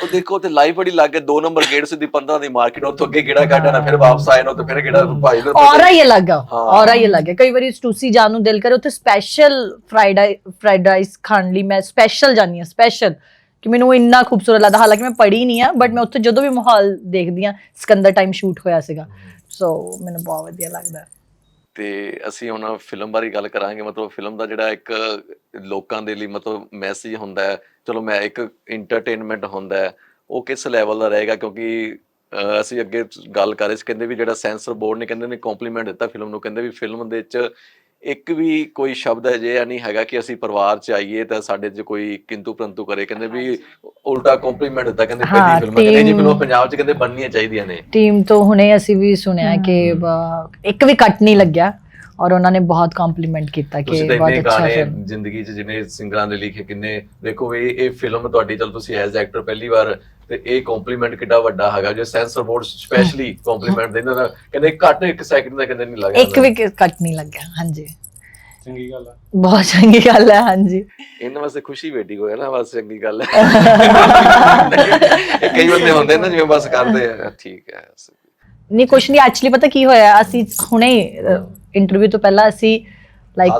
ਉਹ ਦੇਖੋ ਤੇ ਲਾਈਵ ਬੜੀ ਲੱਗ ਗਿਆ 2 ਨੰਬਰ ਗੇਟ ਸਿੱਧੀ 15 ਦੀ ਮਾਰਕੀਟ ਉੱਥੋਂ ਅੱਗੇ ਕਿਹੜਾ ਕੱਢਣਾ ਫਿਰ ਵਾਪਸ ਆਏ ਨਾ ਤੇ ਫਿਰ ਕਿਹੜਾ ਭਾਈ ਨੂੰ ਔਰਾ ਹੀ ਅਲੱਗ ਆ ਹਾਂ। ਔਰਾ ਹੀ ਅਲੱਗ ਹੈ ਕਈ ਵਾਰੀ ਸਟੂਸੀ ਜਾਣ ਨੂੰ ਦਿਲ ਕਰੇ ਉੱਥੇ ਸਪੈਸ਼ਲ ਫਰਾਈਡ ਫਰਾਈਡ ਰਾਈਸ ਖਾਣ ਲਈ ਮੈਂ ਸਪੈਸ਼ਲ ਜਾਨੀ ਆ ਸਪੈਸ਼ਲ ਕਿ ਮੈਨੂੰ ਉਹ ਇੰਨਾ ਖੂਬਸੂਰਤ ਲੱਗਦਾ ਹਾਲਾਂਕਿ ਮੈਂ ਪੜ੍ਹੀ ਨਹੀਂ ਆ ਬਟ ਮੈਂ ਉੱਥੇ ਜਦੋਂ ਵੀ ਮਾਹੌਲ ਦੇਖਦੀ ਆ ਸਿਕੰਦਰ ਟਾਈਮ ਸ਼ੂਟ ਹੋਇਆ ਸੀਗਾ। ਸੋ ਮੈਨੂੰ ਬਹੁਤ ਵਧੀਆ ਲੱਗਦਾ। ਤੇ ਅਸੀਂ ਹੁਣ ਫਿਲਮ ਬਾਰੇ ਗੱਲ ਕਰਾਂਗੇ, ਮਤਲਬ ਫਿਲਮ ਦਾ ਜਿਹੜਾ ਇੱਕ ਲੋਕਾਂ ਦੇ ਲਈ ਮਤਲਬ ਮੈਸੇਜ ਹੁੰਦਾ ਹੈ, ਚਲੋ ਮੈਂ ਇੱਕ ਐਂਟਰਟੇਨਮੈਂਟ ਹੁੰਦਾ ਹੈ, ਉਹ ਕਿਸ ਲੈਵਲ ਦਾ ਰਹੇਗਾ? ਕਿਉਂਕਿ ਅਸੀਂ ਅੱਗੇ ਗੱਲ ਕਰ ਰਹੇ ਸੀ, ਕਹਿੰਦੇ ਵੀ ਜਿਹੜਾ ਸੈਂਸਰ ਬੋਰਡ ਨੇ, ਕਹਿੰਦੇ ਨੇ ਕੰਪਲੀਮੈਂਟ ਦਿੱਤਾ ਫਿਲਮ ਨੂੰ, ਕਹਿੰਦੇ ਵੀ ਫਿਲਮ ਦੇ ਵਿੱਚ ਇੱਕ ਵੀ ਕੋਈ ਸ਼ਬਦ ਅਜਿਹਾ ਨਹੀਂ ਹੈਗਾ ਕਿ ਅਸੀਂ ਪਰਿਵਾਰ 'ਚ ਆਈਏ ਤਾਂ ਸਾਡੇ 'ਚ ਕੋਈ ਕਿੰਤੂ ਪ੍ਰੰਤੂ ਕਰੇ। ਕਹਿੰਦੇ ਵੀ ਉਲਟਾ ਕੰਪਲੀਮੈਂਟ ਦਿੱਤਾ ਕਹਿੰਦੇ ਪਹਿਲੀ ਫਿਲਮ ਕਹਿੰਦੇ ਜੀ ਫਿਲਮ ਪੰਜਾਬ 'ਚ ਕਹਿੰਦੇ ਬਣਨੀਆਂ ਚਾਹੀਦੀਆਂ ਨੇ। ਟੀਮ ਤੋਂ ਹੁਣੇ ਅਸੀਂ ਵੀ ਸੁਣਿਆ ਕਿ ਇੱਕ ਵੀ ਕੱਟ ਨਹੀਂ ਲੱਗਿਆ ਔਰ ਉਹਨਾਂ ਨੇ ਬਹੁਤ ਕੰਪਲੀਮੈਂਟ ਕੀਤਾ ਕਿ ਬਹੁਤ ਅੱਛਾ ਫਿਲਮ ਜ਼ਿੰਦਗੀ 'ਚ ਜਿੰਨੇ ਸਿੰਗਰਾਂ ਦੇ ਲਿਖੇ ਕਿੰਨੇ। ਦੇਖੋ ਇਹ ਇਹ ਫਿਲਮ ਤੁਹਾਡੀ ਚਲ ਤੁਸੀਂ ਐਜ਼ ਐਕਟਰ ਪਹਿਲੀ ਵਾਰ ਤੇ ਇਹ ਕੰਪਲੀਮੈਂਟ ਕਿੱਡਾ ਵੱਡਾ ਹੈਗਾ ਜੋ ਸੈਂਸਰ ਬੋਰਡ ਸਪੈਸ਼ਲੀ ਕੰਪਲੀਮੈਂਟ ਦਿੰਦਾ ਨਾ ਕਹਿੰਦੇ ਘੱਟ ਇੱਕ ਸੈਕਿੰਡ ਦਾ ਕਹਿੰਦੇ ਨਹੀਂ ਲੱਗਦਾ ਇੱਕ ਵੀ ਕੱਟ ਨਹੀਂ ਲੱਗਿਆ ਹਾਂਜੀ। ਚੰਗੀ ਗੱਲ ਆ। ਬਹੁਤ ਚੰਗੀ ਗੱਲ ਹੈ ਹਾਂਜੀ। ਇਹਨਾਂ ਵਾਸਤੇ ਖੁਸ਼ੀ ਵੇਡੀ ਹੋਇਆ ਨਾ ਬਸ ਚੰਗੀ ਗੱਲ ਹੈ ਇਹ (laughs) ਕਈ ਬੰਦੇ ਹੁੰਦੇ ਨਾ ਜਿਵੇਂ ਬਸ ਕਰਦੇ ਆ ਠੀਕ ਹੈ ਨਹੀਂ ਕੁਛ ਨਹੀਂ ਐਕਚੁਅਲੀ ਪਤਾ ਕੀ ਹੋਇਆ ਅਸੀਂ ਹੁਣੇ ਇੰਟਰਵਿਊ ਤੋਂ ਪਹਿਲਾਂ ਅਸੀਂ ਲਾਈਕ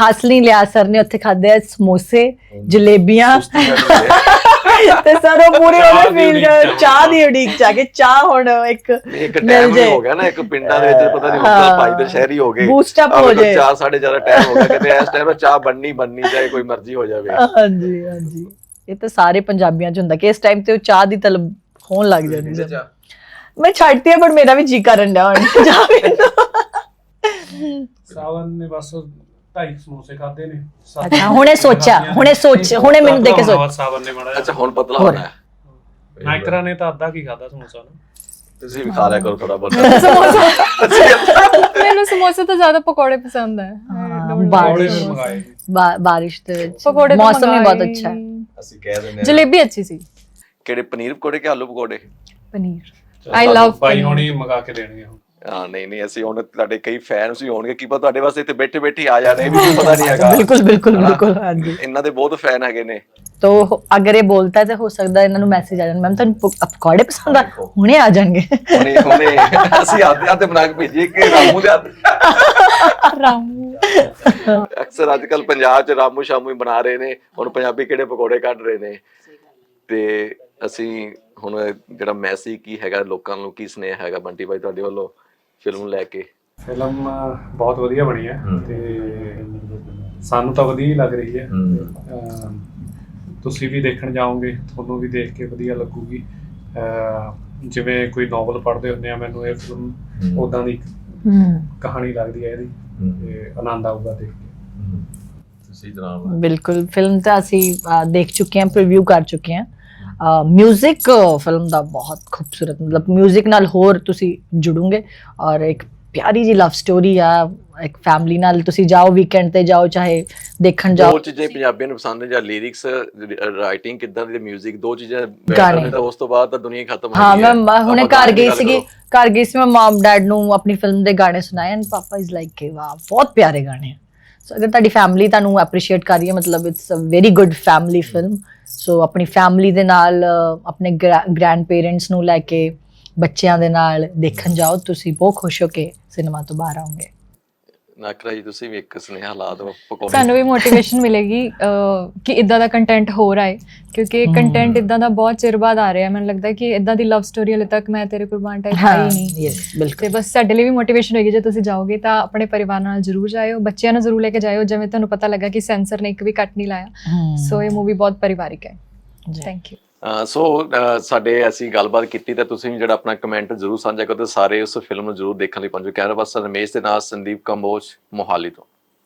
ਹੱਸ ਲਿਆ ਸਰ ਨੇ ਉੱਥੇ ਖਾਦੇ ਆ ਸਮੋਸੇ ਜਲੇਬੀਆਂ ਸੁਸਤੀ ਕਰ ਲਈ ਤੇ ਸਰ ਉਹ ਪੂਰੇ ਚਾਹ ਉਹਨੇ ਦੀ ਫੀਲ ਉਡੀਕ ਕਰ ਚ। ਚਾਹ ਦੀ ਉਡੀਕ ਚ ਆ ਕੇ ਚਾਹ ਹੁਣ ਇੱਕ ਇੱਕ ਮਿਲ ਟਾਈਮ ਜੇ। ਹੋ ਗਿਆ ਨਾ ਇੱਕ ਪਿੰਡਾਂ ਦੇ ਵਿੱਚ ਪਤਾ ਨਹੀਂ ਹੁੰਦਾ ਭਾਈ ਦੇ ਸ਼ਹਿਰੀ ਹੋ ਗਏ up ਆਹ ਹੋ ਜੇ। ਚਾਰ ਸਾਢੇ ਚਾਰ ਟਾਈਮ ਹੋ ਗਿਆ ਕਹਿੰਦੇ ਇਸ ਟਾਈਮ ਚਾਹ ਬਣਨੀ ਬਣਨੀ ਚਾਹੇ ਕੋਈ ਮਰਜ਼ੀ ਹੋ ਜਾਵੇ ਹਾਂਜੀ ਹਾਂਜੀ ਇਹ ਤਾਂ ਸਾਰੇ ਪੰਜਾਬੀਆਂ ਚ ਹੁੰਦਾ ਕਿ ਇਸ ਟਾਈਮ ਤੇ ਉਹ ਚਾਹ ਦੀ ਤਲਬ ਹੋਣ ਲੱਗ ਜਾਂਦੀ ਹੈ? ਮੈਂ ਛੱਡਤੀ ਹੈ ਪਰ ਮੇਰਾ ਵੀ ਜੀ ਕਰਨ ਡਿਆ ਹੁਣ ਚਾਹ ਪੀਣ ਨੂੰ। ਸਾਵਨ ਨੇ ਬਸ ਢਾਈ ਸਮੋਸੇ ਖਾਦੇ ਨੇ ਅੱਛਾ, ਹੁਣੇ ਸੋਚਿਆ, ਹੁਣੇ ਸੋਚ- ਹੁਣੇ ਮੈਨੂੰ ਦੇਖ ਕੇ ਸੋਚ- ਪਤਲਾ ਸਾਵਨ ਨੇ ਮਾੜਾ ਅੱਛਾ। ਹੁਣ ਪਤਲਾ। ਹੋਣਾ ਹੈ ਨਾਇਕਰਾ ਨੇ ਤਾਂ ਅੱਧਾ ਕੀ ਖਾਦਾ ਸਮੋਸਾ ਨੂੰ? ਤੁਸੀਂ ਵੀ ਖਾ ਲਿਆ ਕਰੋ ਥੋੜਾ ਬਹੁਤ। ਮੈਨੂੰ ਸਮੋਸੇ ਤੋਂ ਜ਼ਿਆਦਾ ਪਕੌੜੇ ਪਸੰਦ ਹੈ। ਹਾਂ, ਬਾਰਿਸ਼। ਮੰਗਾਏ। ਬਾ- ਬਾਰਿਸ਼ ਦੇ ਵਿੱਚ ਪਕੌੜੇ ਤਾਂ ਮੌਸਮ ਵੀ ਬਹੁਤ ਮੰਗਾਏ। ਅੱਛਾ ਹੈ। ਅਸੀਂ ਕਹਿ ਦਿੰਦੇ ਹਾਂ। ਜਲੇਬੀ ਅੱਛੀ ਸੀ। ਕਿਹੜੇ ਪਨੀਰ ਪਕੌੜੇ ਕਿ ਆਲੂ ਪਕੌੜੇ? ਪਨੀਰ। I love paneer. ਹੁਣੀ ਮੰਗਾ ਕੇ ਦੇਣਗੇ ਹੁਣ। ਹਾਂ ਨਹੀਂ ਨਹੀਂ ਅਸੀਂ ਹੁਣ ਤੁਹਾਡੇ ਕਈ ਫੈਨਸ ਵੀ ਹੋਣਗੇ ਕੀ ਪਤਾ ਤੁਹਾਡੇ ਵਾਸਤੇ ਇੱਥੇ ਬੈਠੇ ਬੈਠੇ ਆ ਜਾਣੇ ਵੀ ਪਤਾ ਨਹੀਂ ਹੈਗਾ। ਬਿਲकुल बिल्कुल हाँ। बिल्कुल ਇਹਨਾਂ ਦੇ ਬਹੁਤ ਫੈਨ ਹੈਗੇ ਨੇ। तो अगर ये बोलता है तो हो सकता है इन्होंने मैसेज आ जाना मैम तो पकौड़े पसंद आ हुने आ ਹੁਣੇ ਹੁਣੇ ਅਸੀਂ ਆਦੇ ਆਦੇ ਬਣਾ ਕੇ ਭੇਜੀਏ ਕਿ ਰਾਮੂ ਦੇ ਰਾਮੂ। ਅਕਸਰ ਅੱਜ ਕੱਲ ਪੰਜਾਬ 'ਚ ਰਾਮੂ ਸ਼ਾਮੂ ਹੀ ਬਣਾ ਰਹੇ ਨੇ। ਹੁਣ ਪੰਜਾਬੀ ਕਿਹੜੇ ਪਕੌੜੇ ਕੱਢ ਰਹੇ ਨੇ? ਤੇ ਅਸੀਂ ਹੁਣ ਜਿਹੜਾ ਮੈਸੇਜ ਕੀ ਹੈਗਾ ਲੋਕਾਂ ਨੂੰ ਕੀ ਸੁਨੇਹਾ ਹੈਗਾ ਬੰਟੀ ਭਾਈ ਤੁਹਾਡੇ ਵੱਲੋਂ? ਫਿਲਮ ਲੈ ਕੇ ਫਿਲਮ ਬਹੁਤ ਵਧੀਆ ਬਣੀ ਹੈ। ਤੇ ਸਾਨੂੰ ਤਾਂ ਵਧੀਆ ਹੀ ਲੱਗ ਰਹੀ ਹੈ ਤੁਸੀਂ ਵੀ ਦੇਖਣ ਜਾਓਗੇ ਤੁਹਾਨੂੰ ਵੀ ਦੇਖ ਕੇ ਵਧੀਆ ਲੱਗੂਗੀ ਜਿਵੇਂ ਕੋਈ ਨੋਵਲ ਪੜ੍ਹਦੇ ਹੁੰਦੇ ਆ ਮੈਨੂੰ ਇਹ ਫਿਲਮ। ਉਦਾਂ ਦੀ ਕਹਾਣੀ ਲੱਗਦੀ ਹੈ ਇਹਦੀ। ਤੇ ਆਨੰਦ ਆਊਗਾ ਦੇਖ ਕੇ। ਤੁਸੀਂ ਜਨਾਬ ਬਿਲਕੁਲ ਫਿਲਮ ਤਾਂ ਅਸੀਂ ਦੇਖ ਚੁੱਕੇ ਹਾਂ ਪ੍ਰੀਵਿਊ ਕਰ ਚੁੱਕੇ ਹਾਂ ਮਿਊਜ਼ਿਕ ਫਿਲਮ ਦਾ ਬਹੁਤ ਖੂਬਸੂਰਤ ਮਤਲਬ ਮਿਊਜ਼ਿਕ ਨਾਲ ਹੋਰ ਤੁਸੀਂ ਜੁੜੋਗੇ ਔਰ ਇੱਕ ਪਿਆਰੀ ਜੀ ਲਵ ਸਟੋਰੀ ਆ ਇੱਕ ਫੈਮਿਲੀ ਨਾਲ ਤੁਸੀਂ ਜਾਓ ਵੀਕਐਂਡ ਤੇ ਜਾਓ ਚਾਹੇ ਦੇਖਣ ਦੋ ਜਾਓ ਚੀਜ਼ਾਂ ਹੀ ਪੰਜਾਬੀਆਂ ਨੂੰ ਪਸੰਦ ਨੇ ਜਾਂ ਲਿਰਿਕਸ ਰਾਈਟਿੰਗ ਕਿੱਦਾਂ ਦੀ ਮਿਊਜ਼ਿਕ ਦੋ ਚੀਜ਼ਾਂ ਨੇ ਤਾਂ ਉਸ ਤੋਂ ਬਾਅਦ ਤਾਂ ਦੁਨੀਆ ਖਤਮ ਹੋ ਗਈ ਹੈ। ਮੈਂ ਹੁਣੇ ਘਰ ਦੀ ਗਈ ਸੀਗੀ ਕਰੋ। ਘਰ ਗਈ ਸੀ ਮੈਂ ਮਮ ਡੈਡ ਨੂੰ ਆਪਣੀ ਫਿਲਮ ਦੇ ਗਾਣੇ ਸੁਣਾਏ ਐਂਡ ਪਾਪਾ ਇਜ਼ ਲਾਈਕ ਕਿ ਵਾਹ ਬਹੁਤ ਪਿਆਰੇ ਗਾਣੇ ਸੋ ਅਗਰ ਤੁਹਾਡੀ ਫੈਮਿਲੀ ਤੁਹਾਨੂੰ ਐਪਰੀਸ਼ੀਏਟ ਕਰ ਰਹੀ ਹੈ ਮਤਲਬ it's a very good family film so ਆਪਣੀ ਫੈਮਿਲੀ ਦੇ ਨਾਲ ਅ, ਆਪਣੇ ਗ੍ਰੈਂਡ ਪੇਰੈਂਟਸ ਨੂੰ ਲੈ ਕੇ ਬੱਚਿਆਂ ਦੇ ਨਾਲ ਦੇਖਣ ਜਾਓ ਤੁਸੀਂ ਬਹੁਤ ਖੁਸ਼ ਹੋ ਕੇ ਸਿਨੇਮਾ ਤੋਂ ਬਾਹਰ ਆਉਂਗੇ ਨਾਕਰਾ ਜੀ ਤੁਸੀਂ ਵੀ ਇੱਕ ਸੁਨੇਹਾ ਲਾ ਦਿਓ ਪਕੌੜੇ ਸਾਨੂੰ ਵੀ ਮੋਟੀਵੇਸ਼ਨ ਮਿਲੇਗੀ ਕਿ ਇਦਾਂ ਦਾ ਕੰਟੈਂਟ ਹੋਰ ਆਏ ਕਿਉਂਕਿ ਕੰਟੈਂਟ ਇਦਾਂ ਦਾ ਬਹੁਤ ਚਿਰ ਬਾਅਦ ਆ ਰਿਹਾ ਮੈਨੂੰ ਲੱਗਦਾ ਕਿ ਇਦਾਂ ਦੀ ਲਵ ਸਟੋਰੀ ਹਲੇ ਤੱਕ ਮੈਂ ਤੇਰੇ ਕੁਰਬਾਨ ਟਾਈਪ ਹਾਂ ਆਈ ਨਹੀਂ। ਯੈਸ ਤੇ ਬਿਲਕੁਲ ਬਸ ਸਾਡੇ ਲਈ ਵੀ ਮੋਟੀਵੇਸ਼ਨ ਹੋਏਗੀ ਜੇ ਤੁਸੀਂ ਜਾਓਗੇ ਤਾਂ ਆਪਣੇ ਪਰਿਵਾਰ ਨਾਲ ਜ਼ਰੂਰ ਜਾਇਓ ਬੱਚਿਆਂ ਨੂੰ ਜ਼ਰੂਰ ਲੈ ਕੇ ਜਾਇਓ ਜਿਵੇਂ ਤੁਹਾਨੂੰ ਪਤਾ ਲੱਗਾ ਕਿ ਸੈਂਸਰ ਨੇ ਇੱਕ ਵੀ ਕੱਟ ਨਹੀਂ ਲਾਇਆ। ਸੋ ਇਹ ਮੂਵੀ ਬਹੁਤ ਪਰਿਵਾਰਿਕ ਹੈ। ਥੈਂਕ ਯੂ ਸੋ ਸਾਡੇ ਅਸੀਂ ਗੱਲਬਾਤ ਕੀਤੀ ਤਾਂ ਤੁਸੀਂ ਵੀ ਜਿਹੜਾ ਆਪਣਾ ਕਮੈਂਟ ਜ਼ਰੂਰ ਸਾਂਝਾ ਕਰੋ ਤੇ ਸਾਰੇ ਉਸ ਫਿਲਮ ਨੂੰ ਜ਼ਰੂਰ ਦੇਖਣ ਲਈ ਪਹੁੰਚੋ। ਕੈਮਰਾ ਪਰਸਨ ਰਮੇਸ਼ ਦੇ ਨਾਲ ਸੰਦੀਪ ਕੰਬੋਜ, ਮੋਹਾਲੀ ਤੋਂ।